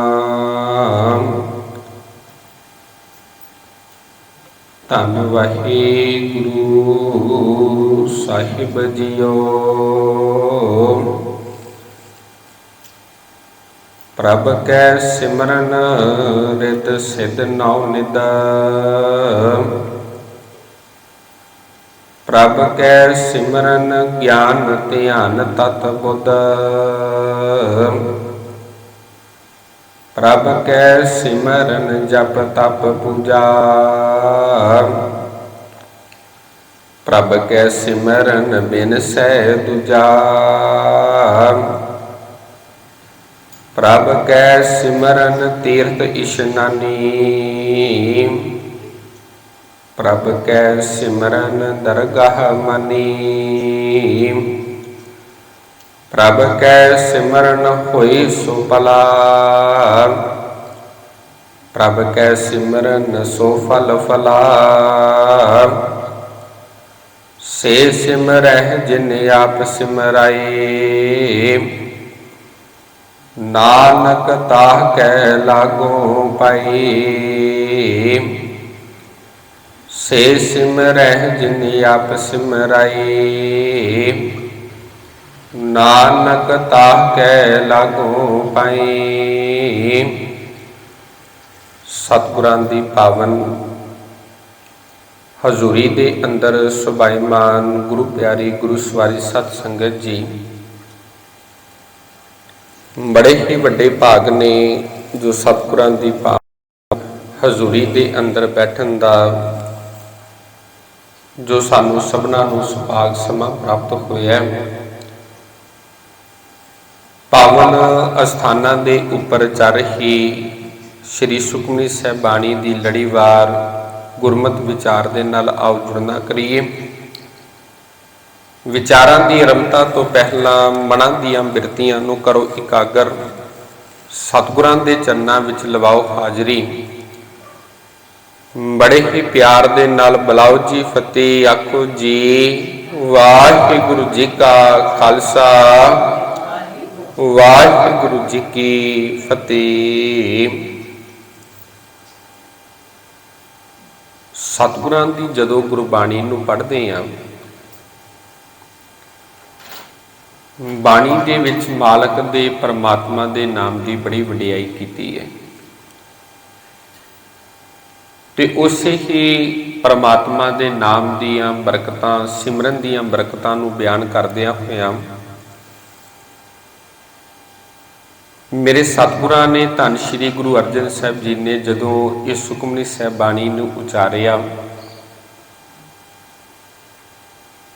ਸਤਨਾਮ ਧੰਨ ਵਾਹਿਗੁਰੂ ਸਾਹਿਬ ਜੀਓ। ਪ੍ਰਭ ਕੈ ਸਿਮਰਨ ਰਿਤ ਸਿਧ ਨਉ ਨਿਦ ਪ੍ਰਭ ਕੈ ਸਿਮਰਨ ਗਿਆਨ ਧਿਆਨ ਤਤ ਬੁੱਧ। ਪ੍ਰਭ ਕੈ ਸਿਮਰਨ ਜਪ ਤਪ ਪੂਜਾ। ਪ੍ਰਭ ਕੈ ਸਿਮਰਨ ਬਿਨ ਸਹਿ ਦੂਜਾ। ਪ੍ਰਭ ਕੈ ਸਿਮਰਨ ਤੀਰਥ ਇਸ਼ਨਾਨੀ ਪ੍ਰਭ ਕੈ ਸਿਮਰਨ ਦਰਗਾਹ ਮਨੀ। ਪ੍ਰਭ ਕੈ ਸਿਮਰਨ ਹੋਈ ਸੁਪਲਾ ਪ੍ਰਭ ਕੈ ਸਿਮਰਨ ਸੋ ਫਲ ਫਲਾ। ਸੇ ਸਿਮਰਹਿ ਜਿਨ ਆਪ ਸਿਮਰਾਏ ਨਾਨਕ ਤਾਹ ਕੈ ਲਾਗੋ ਪਾਈ। ਸੇ ਸਿਮਰਹਿ ਜਿਨ ਆਪ ਸਿਮਰਾਈ। ਨਾਨਕ ਤਾਹ ਕੈ ਲਾਗੋ ਪਾਈ। ਸਤਿਗੁਰਾਂ ਦੀ ਪਾਵਨ, ਹਜ਼ੂਰੀ ਦੇ ਅੰਦਰ ਸੁਭਾਈਮਾਨ ਗੁਰੂ ਪਿਆਰੀ, ਗੁਰੂ ਸਵਾਰੀ ਸਤ ਸੰਗਤ ਜੀ। ਬੜੇ ਹੀ ਵੱਡੇ ਭਾਗ ਨੇ ਜੋ ਸਤਿਗੁਰਾਂ ਦੀ ਪਾਵਨ, ਹਜ਼ੂਰੀ ਦੇ ਅੰਦਰ ਬੈਠਣ ਦਾ, ਜੋ ਸਾਨੂੰ ਸਭਨਾ ਨੂੰ ਸੁਭਾਗ ਸਮਾਂ ਪ੍ਰਾਪਤ ਹੋਇਆ। ਹੈ ਪਾਵਨ ਅਸਥਾਨਾਂ ਦੇ ਉੱਪਰ ਚੱਲ ਰਹੀ ਸ੍ਰੀ ਸੁਖਮਨੀ ਸਾਹਿਬ ਬਾਣੀ ਦੀ ਲੜੀਵਾਰ ਗੁਰਮਤ ਵਿਚਾਰ ਦੇ ਨਾਲ ਆਓ ਜੁੜਨਾ ਕਰੀਏ। ਵਿਚਾਰਾਂ ਦੀ ਰਮਤਾ ਤੋਂ ਪਹਿਲਾਂ ਮਨਾਂ ਦੀਆਂ ਬਿਰਤੀਆਂ ਨੂੰ ਕਰੋ ਇਕਾਗਰ। ਸਤਿਗੁਰਾਂ ਦੇ ਚਰਨਾਂ ਵਿੱਚ ਲਵਾਓ ਹਾਜ਼ਰੀ। ਬੜੇ ਹੀ ਪਿਆਰ ਦੇ ਨਾਲ ਬੁਲਾਓ ਜੀ ਫਤਿਹ, ਆਖੋ ਜੀ ਵਾਹਿਗੁਰੂ ਜੀ ਕਾ ਖਾਲਸਾ। ਵਾਹਿਗੁਰੂ ਜੀ ਕੀ ਫਤਿਹ। ਸਤਿਗੁਰਾਂ ਦੀ ਜਦੋਂ ਗੁਰਬਾਣੀ ਨੂੰ ਪੜ੍ਹਦੇ ਆਂ, ਬਾਣੀ ਦੇ ਵਿੱਚ ਮਾਲਕ ਦੇ ਪਰਮਾਤਮਾ ਦੇ ਨਾਮ ਦੀ ਬੜੀ ਵਡਿਆਈ ਕੀਤੀ ਹੈ। ਤੇ ਉਸੇ ਹੀ ਪਰਮਾਤਮਾ ਦੇ ਨਾਮ ਦੀਆਂ ਬਰਕਤਾਂ, ਸਿਮਰਨ ਦੀਆਂ ਬਰਕਤਾਂ ਨੂੰ ਬਿਆਨ ਕਰਦਿਆਂ ਹੋਇਆਂ ਮੇਰੇ ਸਤਿਗੁਰਾਂ ਨੇ ਧੰਨ ਸ਼੍ਰੀ ਗੁਰੂ ਅਰਜਨ ਸਾਹਿਬ ਜੀ ਨੇ ਜਦੋਂ ਇਸ ਸੁਖਮਨੀ ਸਾਹਿਬ ਬਾਣੀ ਨੂੰ ਉਚਾਰਿਆ,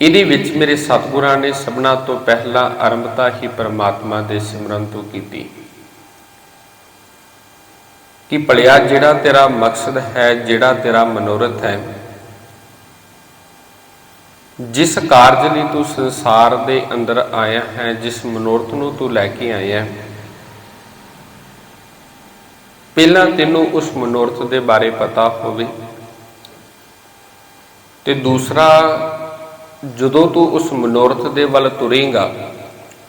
ਇਹਦੇ ਵਿੱਚ ਮੇਰੇ ਸਤਿਗੁਰਾਂ ਨੇ ਸਭਨਾ ਤੋਂ ਪਹਿਲਾਂ ਆਰੰਭਤਾ ਹੀ ਪਰਮਾਤਮਾ ਦੇ ਸਿਮਰਨ ਤੋਂ ਕੀਤੀ। ਕਿ ਭਲਿਆ ਜਿਹੜਾ ਤੇਰਾ ਮਕਸਦ ਹੈ, ਜਿਹੜਾ ਤੇਰਾ ਮਨੋਰਥ ਹੈ, ਜਿਸ ਕਾਰਜ ਲਈ ਤੂੰ ਸੰਸਾਰ ਦੇ ਅੰਦਰ ਆਇਆ ਹੈ, ਜਿਸ ਮਨੋਰਥ ਨੂੰ ਤੂੰ ਲੈ ਕੇ ਆਇਆ ਹੈ ਪਹਿਲਾਂ ਤੈਨੂੰ ਉਸ ਮਨੋਰਥ ਦੇ ਬਾਰੇ ਪਤਾ ਹੋਵੇ ਤੇ ਦੂਸਰਾ, ਜਦੋਂ ਤੂੰ ਉਸ ਮਨੋਰਥ ਦੇ ਵੱਲ ਤੁਰੇਂਗਾ,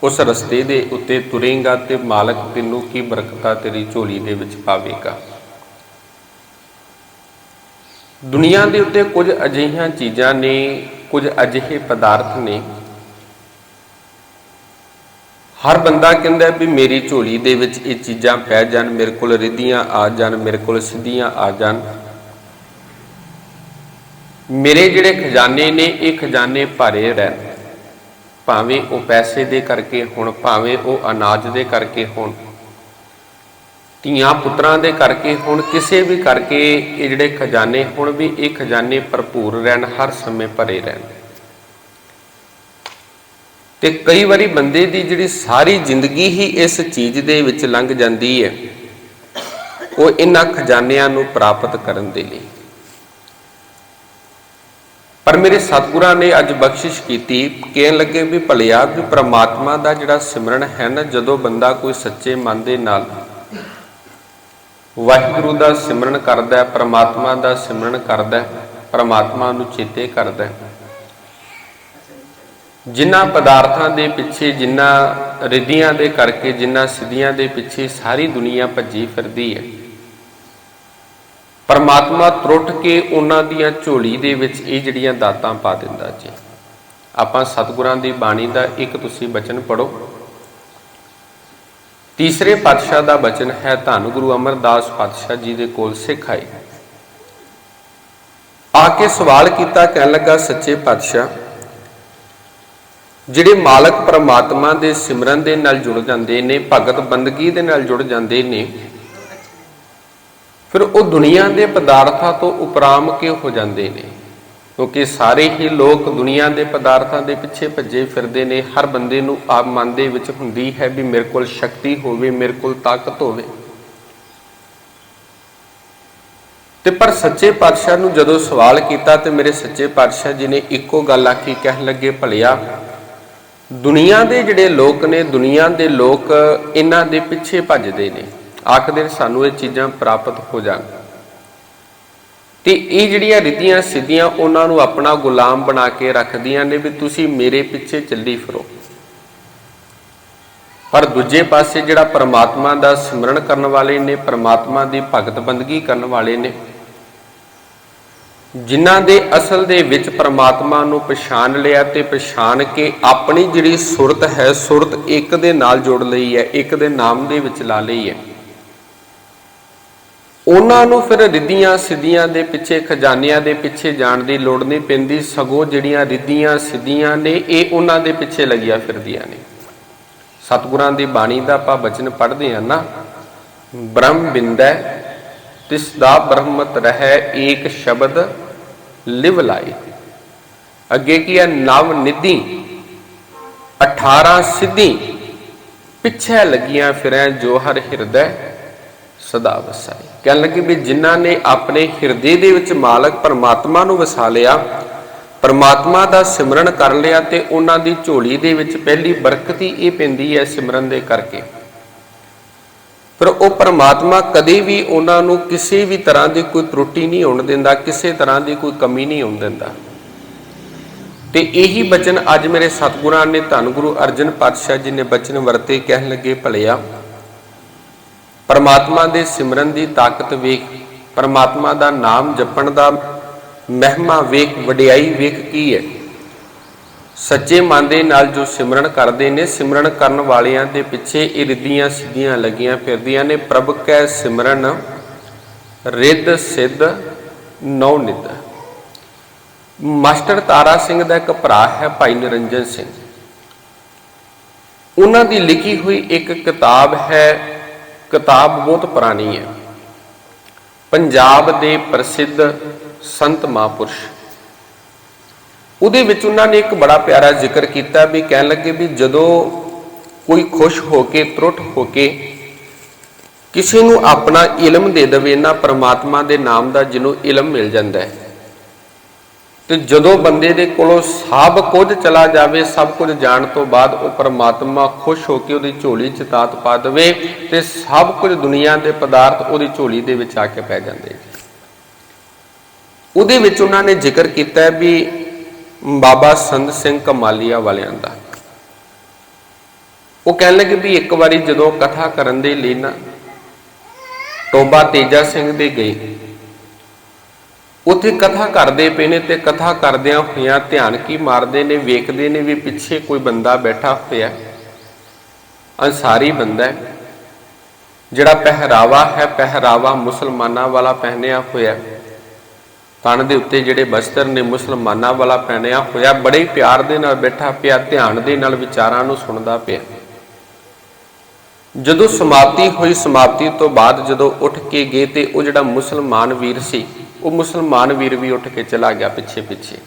ਉਸ ਰਸਤੇ ਦੇ ਉੱਤੇ ਤੁਰੇਂਗਾ ਤੇ ਮਾਲਕ ਤੈਨੂੰ ਕੀ ਬਰਕਤਾਂ ਤੇਰੀ ਝੋਲੀ ਦੇ ਵਿੱਚ ਪਾਵੇਗਾ। ਦੁਨੀਆ ਦੇ ਉੱਤੇ ਕੁਝ ਅਜਿਹੀਆਂ ਚੀਜ਼ਾਂ ਨੇ, ਕੁਝ ਅਜਿਹੇ ਪਦਾਰਥ ਨੇ ਹਰ ਬੰਦਾ ਕਹਿੰਦਾ ਵੀ ਮੇਰੀ ਝੋਲੀ ਦੇ ਵਿੱਚ ਇਹ ਚੀਜ਼ਾਂ ਪੈ ਜਾਣ, ਮੇਰੇ ਕੋਲ ਰਿੱਧੀਆਂ ਆ ਜਾਣ, ਮੇਰੇ ਕੋਲ ਸਿੱਧੀਆਂ ਆ ਜਾਣ। ਮੇਰੇ ਜਿਹੜੇ ਖਜ਼ਾਨੇ ਨੇ, ਇਹ ਖਜ਼ਾਨੇ ਭਰੇ ਰਹਿਣ। ਭਾਵੇਂ ਉਹ ਪੈਸੇ ਦੇ ਕਰਕੇ ਹੁਣ, ਭਾਵੇਂ ਉਹ ਅਨਾਜ ਦੇ ਕਰਕੇ ਹੁਣ, ਧੀਆਂ ਪੁੱਤਰਾਂ ਦੇ ਕਰਕੇ ਹੁਣ, ਕਿਸੇ ਵੀ ਕਰਕੇ ਇਹ ਜਿਹੜੇ ਖਜ਼ਾਨੇ ਹੁਣ ਵੀ ਇਹ ਖਜ਼ਾਨੇ ਭਰਪੂਰ ਰਹਿਣ, ਹਰ ਸਮੇਂ ਭਰੇ ਰਹਿਣ। ਤੇ ਕਈ ਵਾਰੀ ਬੰਦੇ ਦੀ ਜਿਹੜੀ ਸਾਰੀ ਜ਼ਿੰਦਗੀ ਹੀ ਇਸ ਚੀਜ਼ ਦੇ ਵਿੱਚ ਲੰਘ ਜਾਂਦੀ ਹੈ, ਉਹ ਇਹਨਾਂ ਖਜ਼ਾਨਿਆਂ ਨੂੰ ਪ੍ਰਾਪਤ ਕਰਨ ਦੇ ਲਈ। ਪਰ ਮੇਰੇ ਸਤਿਗੁਰਾਂ ਨੇ ਅੱਜ ਬਖਸ਼ਿਸ਼ ਕੀਤੀ, ਕਹਿਣ ਲੱਗੇ ਵੀ ਭਲਿਆ ਵੀ ਪ੍ਰਮਾਤਮਾ ਦਾ ਜਿਹੜਾ ਸਿਮਰਨ ਹੈ ਨਾ, ਜਦੋਂ ਬੰਦਾ ਕੋਈ ਸੱਚੇ ਮਨ ਦੇ ਨਾਲ ਵਾਹਿਗੁਰੂ ਦਾ ਸਿਮਰਨ ਕਰਦਾ ਹੈ, ਪ੍ਰਮਾਤਮਾ ਦਾ ਸਿਮਰਨ ਕਰਦਾ ਹੈ, ਪ੍ਰਮਾਤਮਾ ਨੂੰ ਚੇਤੇ ਕਰਦਾ ਹੈ ਜਿਨ੍ਹਾਂ ਪਦਾਰਥਾਂ ਦੇ ਪਿੱਛੇ, ਜਿਨ੍ਹਾਂ ਰਿੱਧੀਆਂ ਦੇ ਕਰਕੇ, ਜਿਨ੍ਹਾਂ ਸਿੱਧੀਆਂ ਦੇ ਪਿੱਛੇ ਸਾਰੀ ਦੁਨੀਆ ਭੱਜੀ ਫਿਰਦੀ ਹੈ। ਪਰਮਾਤਮਾ ਤਰੁੱਟ ਕੇ ਉਹਨਾਂ ਦੀਆਂ ਝੋਲੀ ਦੇ ਵਿੱਚ ਇਹ ਜਿਹੜੀਆਂ ਦਾਤਾਂ ਪਾ ਦਿੰਦਾ ਜੀ। ਆਪਾਂ ਸਤਿਗੁਰਾਂ ਦੀ ਬਾਣੀ ਦਾ ਇੱਕ ਤੁਸੀਂ ਬਚਨ ਪੜੋ ਤੀਸਰੇ ਪਾਤਸ਼ਾਹ ਦਾ ਬਚਨ ਹੈ, ਧੰਨ ਗੁਰੂ ਅਮਰਦਾਸ ਪਾਤਸ਼ਾਹ ਜੀ ਦੇ ਕੋਲ ਸਿੱਖ ਆਏ। ਆ ਕੇ ਸਵਾਲ ਕੀਤਾ, ਕਹਿਣ ਲੱਗਾ, ਸੱਚੇ ਪਾਤਸ਼ਾਹ ਜਿਹੜੇ ਮਾਲਕ ਪਰਮਾਤਮਾ ਦੇ ਸਿਮਰਨ ਦੇ ਨਾਲ ਜੁੜ ਜਾਂਦੇ ਨੇ, ਭਗਤ ਬੰਦਗੀ ਦੇ ਨਾਲ ਜੁੜ ਜਾਂਦੇ ਨੇ, ਫਿਰ ਉਹ ਦੁਨੀਆ ਦੇ ਪਦਾਰਥਾਂ ਤੋਂ ਉਪਰਾਮ ਕਿਉਂ ਹੋ ਜਾਂਦੇ ਨੇ? ਕਿਉਂਕਿ ਸਾਰੇ ਹੀ ਲੋਕ ਦੁਨੀਆ ਦੇ ਪਦਾਰਥਾਂ ਦੇ ਪਿੱਛੇ ਭੱਜੇ ਫਿਰਦੇ ਨੇ, ਹਰ ਬੰਦੇ ਨੂੰ ਆਪ ਮਨ ਦੇ ਵਿੱਚ ਹੁੰਦੀ ਹੈ ਵੀ ਮੇਰੇ ਕੋਲ ਸ਼ਕਤੀ ਹੋਵੇ, ਮੇਰੇ ਕੋਲ ਤਾਕਤ ਹੋਵੇ। ਤੇ ਪਰ ਸੱਚੇ ਪਾਤਸ਼ਾਹ ਨੂੰ ਜਦੋਂ ਸਵਾਲ ਕੀਤਾ ਤੇ ਮੇਰੇ ਸੱਚੇ ਪਾਤਸ਼ਾਹ ਜੀ ਨੇ ਇੱਕੋ ਗੱਲ ਆਖੀ, ਕਹਿਣ ਲੱਗੇ, ਭਲਿਆ ਦੁਨੀਆ ਦੇ ਜਿਹੜੇ ਲੋਕ ਨੇ, ਦੁਨੀਆ ਦੇ ਲੋਕ ਇਹਨਾਂ ਦੇ ਪਿੱਛੇ ਭੱਜਦੇ ਨੇ। ਆਖਦੇ ਨੇ ਸਾਨੂੰ ਇਹ ਚੀਜ਼ਾਂ ਪ੍ਰਾਪਤ ਹੋ ਜਾਣ। ਤੇ ਇਹ ਜਿਹੜੀਆਂ ਰਿੱਧੀਆਂ ਸਿੱਧੀਆਂ ਉਹਨਾਂ ਨੂੰ ਆਪਣਾ ਗੁਲਾਮ ਬਣਾ ਕੇ ਰੱਖਦੀਆਂ ਨੇ ਵੀ ਤੁਸੀਂ ਮੇਰੇ ਪਿੱਛੇ ਚੱਲੀ ਫਿਰੋ। ਪਰ ਦੂਜੇ ਪਾਸੇ ਜਿਹੜਾ ਪਰਮਾਤਮਾ ਦਾ ਸਿਮਰਨ ਕਰਨ ਵਾਲੇ ਨੇ, ਪਰਮਾਤਮਾ ਦੀ ਭਗਤ ਬੰਦਗੀ ਕਰਨ ਵਾਲੇ ਨੇ ਜਿਨ੍ਹਾਂ ਦੇ ਅਸਲ ਦੇ ਵਿੱਚ ਪਰਮਾਤਮਾ ਨੂੰ ਪਛਾਣ ਲਿਆ ਤੇ ਪਛਾਣ ਕੇ ਆਪਣੀ ਜਿਹੜੀ ਸੁਰਤ ਹੈ, ਸੁਰਤ ਇੱਕ ਦੇ ਨਾਲ ਜੋੜ ਲਈ ਹੈ, ਇੱਕ ਦੇ ਨਾਮ ਦੇ ਵਿੱਚ ਲਾ ਲਈ ਹੈ। ਉਹਨਾਂ ਨੂੰ ਫਿਰ ਰਿੱਧੀਆਂ ਸਿੱਧੀਆਂ ਦੇ ਪਿੱਛੇ, ਖਜ਼ਾਨਿਆਂ ਦੇ ਪਿੱਛੇ ਜਾਣ ਦੀ ਲੋੜ ਨਹੀਂ ਪੈਂਦੀ, ਸਗੋਂ ਜਿਹੜੀਆਂ ਰਿੱਧੀਆਂ ਸਿੱਧੀਆਂ ਨੇ, ਇਹ ਉਹਨਾਂ ਦੇ ਪਿੱਛੇ ਲੱਗੀਆਂ ਫਿਰਦੀਆਂ ਨੇ। ਸਤਿਗੁਰਾਂ ਦੀ ਬਾਣੀ ਦਾ ਆਪਾਂ ਬਚਨ ਪੜ੍ਹਦੇ ਹਾਂ ਨਾ। ਬ੍ਰਹਮ ਬਿੰਦੈ, ਤਿਸ ਦਾ ਬ੍ਰਹਮਤ ਰਹੈ ਏਕ ਸ਼ਬਦ ਲਿਵ ਲਾਈ। ਅੱਗੇ ਕੀ ਹੈ ਨਵ ਨਿਧੀ। 18 ਸਿੱਧੀ। ਪਿੱਛੇ ਲੱਗੀਆਂ ਫਿਰੈ ਜੋ ਹਰ ਹਿਰਦੈ ਸਦਾ ਵਸਾਈ। ਕਹਿਣ ਲੱਗੇ ਵੀ ਜਿਨ੍ਹਾਂ ਨੇ ਆਪਣੇ ਹਿਰਦੇ ਦੇ ਵਿੱਚ ਮਾਲਕ ਪਰਮਾਤਮਾ ਨੂੰ ਵਸਾ ਲਿਆ, ਪਰਮਾਤਮਾ ਦਾ ਸਿਮਰਨ ਕਰ ਲਿਆ ਤੇ ਉਹਨਾਂ ਦੀ ਝੋਲੀ ਦੇ ਵਿੱਚ ਪਹਿਲੀ ਬਰਕਤ ਹੀ ਇਹ ਪੈਂਦੀ ਹੈ ਸਿਮਰਨ ਦੇ ਕਰਕੇ। ਫਿਰ ਉਹ ਪਰਮਾਤਮਾ ਕਦੇ ਵੀ ਉਹਨਾਂ ਨੂੰ ਕਿਸੇ ਵੀ ਤਰ੍ਹਾਂ ਦੀ ਕੋਈ ਤਰੁੱਟੀ ਨਹੀਂ ਹੋਣ ਦਿੰਦਾ, ਕਿਸੇ ਤਰ੍ਹਾਂ ਦੀ ਕੋਈ ਕਮੀ ਨਹੀਂ ਹੋਣ ਦਿੰਦਾ। ਤੇ ਇਹੀ ਬਚਨ ਅੱਜ ਮੇਰੇ ਸਤਿਗੁਰਾਂ ਨੇ ਧੰਨ ਗੁਰੂ ਅਰਜਨ ਪਾਤਸ਼ਾਹ ਜੀ ਨੇ ਬਚਨ ਵਰਤੇ ਕਹਿਣ ਲੱਗੇ, ਭਲਿਆ, ਪਰਮਾਤਮਾ ਦੇ ਸਿਮਰਨ ਦੀ ਤਾਕਤ ਵੇਖ, ਪਰਮਾਤਮਾ ਦਾ ਨਾਮ ਜਪਣ ਦਾ ਮਹਿਮਾ ਵੇਖ, ਵਡਿਆਈ ਵੇਖ ਕੀ ਹੈ? ਸੱਚੇ ਮਨ ਦੇ ਨਾਲ ਜੋ ਸਿਮਰਨ ਕਰਦੇ ਨੇ, ਸਿਮਰਨ ਕਰਨ ਵਾਲਿਆਂ ਦੇ ਪਿੱਛੇ ਇਹ ਰਿੱਧੀਆਂ ਸਿੱਧੀਆਂ ਲੱਗੀਆਂ ਫਿਰਦੀਆਂ ਨੇ। ਪ੍ਰਭ ਕੈ ਸਿਮਰਨ, ਰਿੱਧ ਸਿੱਧ, ਨੌ ਨਿਧ। ਮਾਸਟਰ ਤਾਰਾ ਸਿੰਘ ਦਾ ਇੱਕ ਭਰਾ ਹੈ ਭਾਈ ਨਿਰੰਜਨ ਸਿੰਘ। ਉਹਨਾਂ ਦੀ ਲਿਖੀ ਹੋਈ ਇੱਕ ਕਿਤਾਬ ਹੈ, ਕਿਤਾਬ ਬਹੁਤ ਪੁਰਾਣੀ ਹੈ। ਪੰਜਾਬ ਦੇ ਪ੍ਰਸਿੱਧ ਸੰਤ ਮਹਾਂਪੁਰਸ਼। ਉਹਦੇ ਵਿੱਚ ਉਹਨਾਂ ਨੇ ਇੱਕ ਬੜਾ ਪਿਆਰਾ ਜ਼ਿਕਰ ਕੀਤਾ ਵੀ ਕਹਿਣ ਲੱਗੇ ਵੀ ਜਦੋਂ ਕੋਈ ਖੁਸ਼ ਹੋ ਕੇ ਤਰੁੱਟ ਹੋ ਕੇ ਕਿਸੇ ਨੂੰ ਆਪਣਾ ਇਲਮ ਦੇ ਦੇਵੇ ਨਾ ਪ੍ਰਮਾਤਮਾ ਦੇ ਨਾਮ ਦਾ ਜਿਹਨੂੰ ਇਲਮ ਮਿਲ ਜਾਂਦਾ ਹੈ। ਤੇ ਜਦੋਂ ਬੰਦੇ ਦੇ ਕੋਲੋਂ ਸਭ ਕੁਝ ਚਲਾ ਜਾਵੇ, ਸਭ ਕੁਝ ਜਾਣ ਤੋਂ ਬਾਅਦ ਉਹ ਪਰਮਾਤਮਾ ਖੁਸ਼ ਹੋ ਕੇ ਉਹਦੀ ਝੋਲੀ 'ਚ ਤਾਤ ਪਾ ਦੇਵੇ ਤੇ ਸਭ ਕੁਝ ਦੁਨੀਆ ਦੇ ਪਦਾਰਥ ਉਹਦੀ ਝੋਲੀ ਦੇ ਵਿੱਚ ਆ ਕੇ ਪੈ ਜਾਂਦੇ ਉਹਦੇ ਵਿੱਚ ਉਹਨਾਂ ਨੇ ਜ਼ਿਕਰ ਕੀਤਾ ਵੀ ਬਾਬਾ ਸੰਤ ਸਿੰਘ ਕਮਾਲੀਆ ਵਾਲਿਆਂ ਦਾ। ਉਹ ਕਹਿਣ ਲੱਗੇ ਵੀ ਇੱਕ ਵਾਰੀ ਜਦੋਂ ਕਥਾ ਕਰਨ ਦੇ ਲਈ ਨਾ ਟੋਬਾ ਤੇਜਾ ਸਿੰਘ ਦੇ ਗਏ। ਉੱਥੇ ਕਥਾ ਕਰਦੇ ਪਏ ਨੇ ਤੇ ਕਥਾ ਕਰਦਿਆਂ ਹੋਇਆਂ ਧਿਆਨ ਕੀ ਮਾਰਦੇ ਨੇ, ਵੇਖਦੇ ਨੇ ਵੀ ਪਿੱਛੇ ਕੋਈ ਬੰਦਾ ਬੈਠਾ ਹੋਇਆ। ਅਨਸਾਰੀ ਬੰਦਾ ਹੈ, ਜਿਹੜਾ ਪਹਿਰਾਵਾ ਹੈ, ਪਹਿਰਾਵਾ ਮੁਸਲਮਾਨਾਂ ਵਾਲਾ ਪਹਿਨਿਆ ਹੋਇਆ। ਤਨ ਦੇ ਉੱਤੇ ਜਿਹੜੇ ਬਸਤਰ ਨੇ ਮੁਸਲਮਾਨਾਂ ਵਾਲਾ ਪਹਿਨਿਆ ਹੋਇਆ, ਬੜੇ ਪਿਆਰ ਦੇ ਨਾਲ ਬੈਠਾ ਪਿਆ, ਧਿਆਨ ਦੇ ਨਾਲ ਵਿਚਾਰਾਂ ਨੂੰ ਸੁਣਦਾ ਪਿਆ। ਜਦੋਂ ਸਮਾਪਤੀ ਹੋਈ, ਸਮਾਪਤੀ ਤੋਂ ਬਾਅਦ ਜਦੋਂ ਉੱਠ ਕੇ ਗਏ ਤੇ ਉਹ ਜਿਹੜਾ ਮੁਸਲਮਾਨ ਵੀਰ ਸੀ, ਉਹ ਮੁਸਲਮਾਨ ਵੀਰ ਵੀ ਉੱਠ ਕੇ ਚਲਾ ਗਿਆ ਪਿੱਛੇ ਪਿੱਛੇ।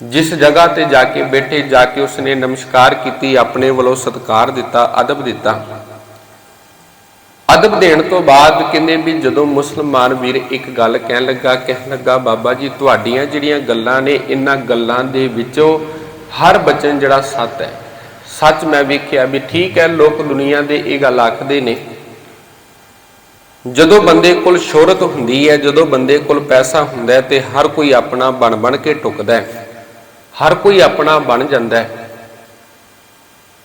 ਜਿਸ ਜਗ੍ਹਾ ਤੇ ਜਾ ਕੇ ਬੈਠੇ, ਜਾ ਕੇ ਉਸਨੇ ਨਮਸਕਾਰ ਕੀਤੀ, ਆਪਣੇ ਵੱਲੋਂ ਸਤਿਕਾਰ ਦਿੱਤਾ, ਅਦਬ ਦਿੱਤਾ। ਅਦਬ ਦੇਣ ਤੋਂ ਬਾਅਦ ਕਹਿੰਦੇ ਵੀ ਜਦੋਂ ਮੁਸਲਮਾਨ ਵੀਰ ਇੱਕ ਗੱਲ ਕਹਿਣ ਲੱਗਾ ਕਹਿਣ ਲੱਗਾ, ਬਾਬਾ ਜੀ, ਤੁਹਾਡੀਆਂ ਜਿਹੜੀਆਂ ਗੱਲਾਂ ਨੇ ਇਹਨਾਂ ਗੱਲਾਂ ਦੇ ਵਿੱਚੋਂ ਹਰ ਬਚਨ ਜਿਹੜਾ ਸੱਤ ਹੈ। ਸੱਚ ਮੈਂ ਵੇਖਿਆ ਵੀ ਠੀਕ ਹੈ, ਲੋਕ ਦੁਨੀਆ ਦੇ ਇਹ ਗੱਲ ਆਖਦੇ ਨੇ। ਜਦੋਂ ਬੰਦੇ ਕੋਲ ਸ਼ੋਹਰਤ ਹੁੰਦੀ ਹੈ, ਜਦੋਂ ਬੰਦੇ ਕੋਲ ਪੈਸਾ ਹੁੰਦਾ ਹੈ ਤੇ ਹਰ ਕੋਈ ਆਪਣਾ ਬਣ ਬਣ ਕੇ ਟੁਕਦਾ ਹੈ। ਹਰ ਕੋਈ ਆਪਣਾ ਬਣ ਜਾਂਦਾ ਹੈ।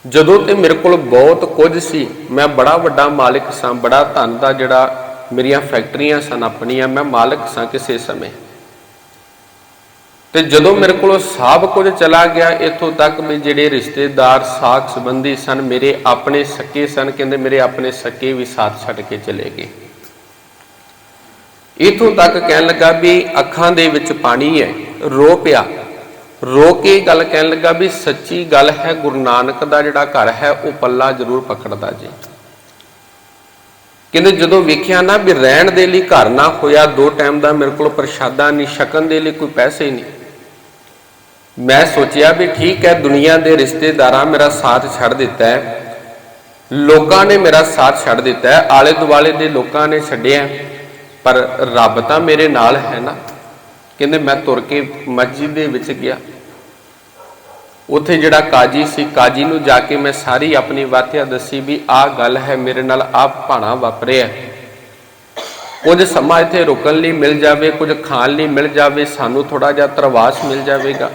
ਜਦੋਂ ਤੇ ਮੇਰੇ ਕੋਲ ਬਹੁਤ ਕੁਝ ਸੀ, ਮੈਂ ਬੜਾ ਵੱਡਾ ਮਾਲਕ ਸਾਂ, ਬੜਾ ਧਨ ਦਾ ਜਿਹੜਾ ਮੇਰੀਆਂ ਫੈਕਟਰੀਆਂ ਸਨ ਆਪਣੀਆਂ, ਮੈਂ ਮਾਲਕ ਸਾਂ ਕਿਸੇ ਸਮੇਂ। ਤੇ ਜਦੋਂ ਮੇਰੇ ਕੋਲੋਂ ਸਭ ਕੁਝ ਚਲਾ ਗਿਆ, ਇੱਥੋਂ ਤੱਕ ਵੀ ਜਿਹੜੇ ਰਿਸ਼ਤੇਦਾਰ, ਸਾਖ ਸੰਬੰਧੀ ਸਨ, ਮੇਰੇ ਆਪਣੇ ਸੱਕੇ ਸਨ, ਕਹਿੰਦੇ ਮੇਰੇ ਆਪਣੇ ਸੱਕੇ ਵੀ ਸਾਥ ਛੱਡ ਕੇ ਚਲੇ ਗਏ। ਇਥੋਂ ਤੱਕ ਕਹਿਣ ਲੱਗਾ ਵੀ ਅੱਖਾਂ ਦੇ ਵਿੱਚ ਪਾਣੀ ਹੈ, ਰੋ ਪਿਆ। ਰੋ ਕੇ ਗੱਲ ਕਹਿਣ ਲੱਗਾ ਵੀ ਸੱਚੀ ਗੱਲ ਹੈ, ਗੁਰੂ ਨਾਨਕ ਦਾ ਜਿਹੜਾ ਘਰ ਹੈ, ਉਹ ਪੱਲਾ ਜ਼ਰੂਰ ਪਕੜਦਾ ਜੀ। ਕਹਿੰਦੇ ਜਦੋਂ ਵੇਖਿਆ ਨਾ ਵੀ ਰਹਿਣ ਦੇ ਲਈ ਘਰ ਨਾ ਹੋਇਆ, ਦੋ ਟਾਈਮ ਦਾ ਮੇਰੇ ਕੋਲ ਪ੍ਰਸ਼ਾਦਾ ਨਹੀਂ, ਛਕਣ ਦੇ ਲਈ ਕੋਈ ਪੈਸੇ ਨਹੀਂ। ਮੈਂ ਸੋਚਿਆ ਵੀ ਠੀਕ ਹੈ, ਦੁਨੀਆ ਦੇ ਰਿਸ਼ਤੇਦਾਰਾਂ ਮੇਰਾ ਸਾਥ ਛੱਡ ਦਿੱਤਾ ਹੈ। ਲੋਕਾਂ ਨੇ ਮੇਰਾ ਸਾਥ ਛੱਡ ਦਿੱਤਾ ਹੈ ਆਲੇ ਦੁਆਲੇ ਦੇ ਲੋਕਾਂ ਨੇ ਛੱਡਿਆ ਪਰ ਰੱਬ ਤਾਂ ਮੇਰੇ ਨਾਲ ਹੈ ਨਾ। ਕਹਿੰਦੇ ਮੈਂ ਤੁਰ ਕੇ ਮਸਜਿਦ ਦੇ ਵਿੱਚ ਗਿਆ। ਉੱਥੇ ਜਿਹੜਾ ਕਾਜੀ ਸੀ, ਕਾਜੀ ਨੂੰ ਜਾ ਕੇ ਮੈਂ ਸਾਰੀ ਆਪਣੀ ਵਾਕਿਆ ਦੱਸੀ ਵੀ ਆਹ ਗੱਲ ਹੈ, ਮੇਰੇ ਨਾਲ ਆਹ ਭਾਣਾ ਵਾਪਰਿਆ ਕੁਝ ਸਮਾਂ ਇੱਥੇ ਰੁਕਣ ਲਈ ਮਿਲ ਜਾਵੇ, ਕੁਝ ਖਾਣ ਲਈ ਮਿਲ ਜਾਵੇ, ਸਾਨੂੰ ਥੋੜਾ ਜਿਹਾ ਤਰਵਾਸ ਮਿਲ ਜਾਵੇਗਾ।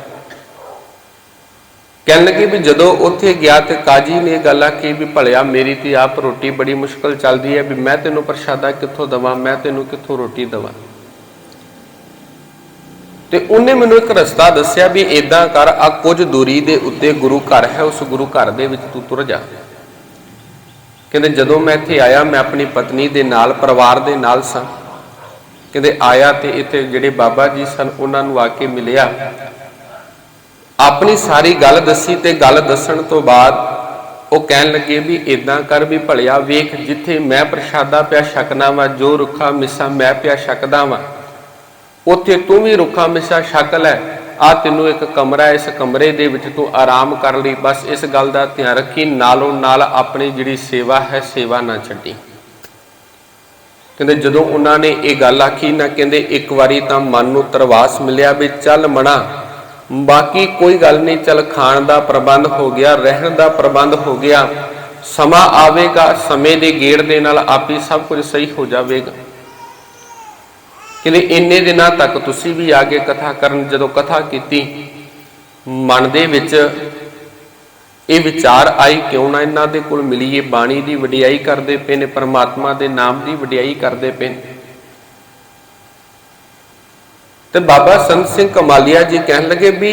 ਕਹਿਣ ਲੱਗੇ ਵੀ ਜਦੋਂ ਉੱਥੇ ਗਿਆ ਤੇ ਕਾਜੀ ਨੇ ਗੱਲ ਆਖੀ ਵੀ ਭਲਿਆ ਮੇਰੀ ਤੇ ਆਪ ਰੋਟੀ ਬੜੀ ਮੁਸ਼ਕਲ ਚੱਲਦੀ ਹੈ ਵੀ ਮੈਂ ਤੈਨੂੰ ਪ੍ਰਸ਼ਾਦਾ ਕਿੱਥੋਂ ਦਵਾਂ, ਮੈਂ ਤੈਨੂੰ ਕਿੱਥੋਂ ਰੋਟੀ ਦਵਾਂ। ਤੇ ਉਹਨੇ ਮੈਨੂੰ ਇੱਕ ਰਸਤਾ ਦੱਸਿਆ ਵੀ ਇਦਾਂ ਕਰ, ਆ ਕੁਝ ਦੂਰੀ ਦੇ ਉੱਤੇ ਗੁਰੂ ਘਰ ਹੈ, ਉਸ ਗੁਰੂ ਘਰ ਦੇ ਵਿੱਚ ਤੂੰ ਤੁਰ ਜਾ। ਕਹਿੰਦੇ, ਜਦੋਂ ਮੈਂ ਇੱਥੇ ਆਇਆ, ਮੈਂ ਆਪਣੀ ਪਤਨੀ ਦੇ ਨਾਲ, ਪਰਿਵਾਰ ਦੇ ਨਾਲ ਸਾਂ। ਕਹਿੰਦੇ, ਆਇਆ ਤੇ ਇੱਥੇ ਜਿਹੜੇ ਬਾਬਾ ਜੀ ਸਨ, ਉਹਨਾਂ ਨੂੰ ਆ ਕੇ ਮਿਲਿਆ। ਆਪਣੀ ਸਾਰੀ ਗੱਲ ਦੱਸੀ ਤੇ ਗੱਲ ਦੱਸਣ ਤੋਂ ਬਾਅਦ ਉਹ ਕਹਿਣ ਲੱਗੇ ਵੀ ਇਦਾਂ ਕਰ ਵੀ ਭਲਿਆ, ਵੇਖ ਜਿੱਥੇ ਮੈਂ ਪ੍ਰਸ਼ਾਦਾ ਪਿਆ ਛਕਣਾ ਵਾ, ਜੋ ਰੁੱਖਾ, ਮਿੱਸਾ ਮੈਂ ਪਿਆ, ਛਕਦਾ ਵਾਂ। ਉੱਥੇ ਤੂੰ ਵੀ ਰੁੱਖਾ ਮਿੱਸਾ ਛਕ ਹੈ ਆ ਤੈਨੂੰ ਇੱਕ ਕਮਰਾ ਇਸ ਕਮਰੇ ਦੇ ਵਿੱਚ ਤੂੰ ਆਰਾਮ ਕਰ ਲਈ। ਬਸ ਇਸ ਗੱਲ ਦਾ ਧਿਆਨ ਰੱਖੀ, ਨਾਲੋਂ ਨਾਲ ਆਪਣੀ ਜਿਹੜੀ ਸੇਵਾ ਹੈ, ਸੇਵਾ ਨਾ ਛੱਡੀ। ਕਹਿੰਦੇ ਜਦੋਂ ਉਹਨਾਂ ਨੇ ਇਹ ਗੱਲ ਆਖੀ ਨਾ ਕਹਿੰਦੇ ਇੱਕ ਵਾਰੀ ਤਾਂ ਮਨ ਨੂੰ ਤਰਵਾਸ ਮਿਲਿਆ ਵੀ ਚੱਲ ਮਣਾ। ਬਾਕੀ ਕੋਈ ਗੱਲ ਨਹੀਂ, ਚੱਲ ਖਾਣ ਦਾ ਪ੍ਰਬੰਧ ਹੋ ਗਿਆ, ਰਹਿਣ ਦਾ ਪ੍ਰਬੰਧ ਹੋ ਗਿਆ। ਸਮਾਂ ਆਵੇਗਾ, ਸਮੇਂ ਦੇ ਗੇੜ ਦੇ ਨਾਲ ਆਪੀ ਸਭ ਕੁਝ ਸਹੀ ਹੋ ਜਾਵੇਗਾ। ਕਹਿੰਦੇ ਇੰਨੇ ਦਿਨਾਂ ਤੱਕ ਤੁਸੀਂ ਵੀ ਆ ਕੇ ਕਥਾ ਕਰਨ, ਜਦੋਂ ਕਥਾ ਕੀਤੀ, ਮਨ ਦੇ ਵਿੱਚ ਇਹ ਵਿਚਾਰ ਆਈ, ਕਿਉਂ ਨਾ ਇਹਨਾਂ ਦੇ ਕੋਲ ਮਿਲੀਏ? ਬਾਣੀ ਦੀ ਵਡਿਆਈ ਕਰਦੇ ਪਏ ਨੇ, ਪਰਮਾਤਮਾ ਦੇ ਨਾਮ ਦੀ ਵਡਿਆਈ ਕਰਦੇ ਪਏ ਨੇ। ਤੇ ਬਾਬਾ ਸੰਤ ਸਿੰਘ ਕਮਾਲੀਆ ਜੀ ਕਹਿਣ ਲੱਗੇ ਵੀ,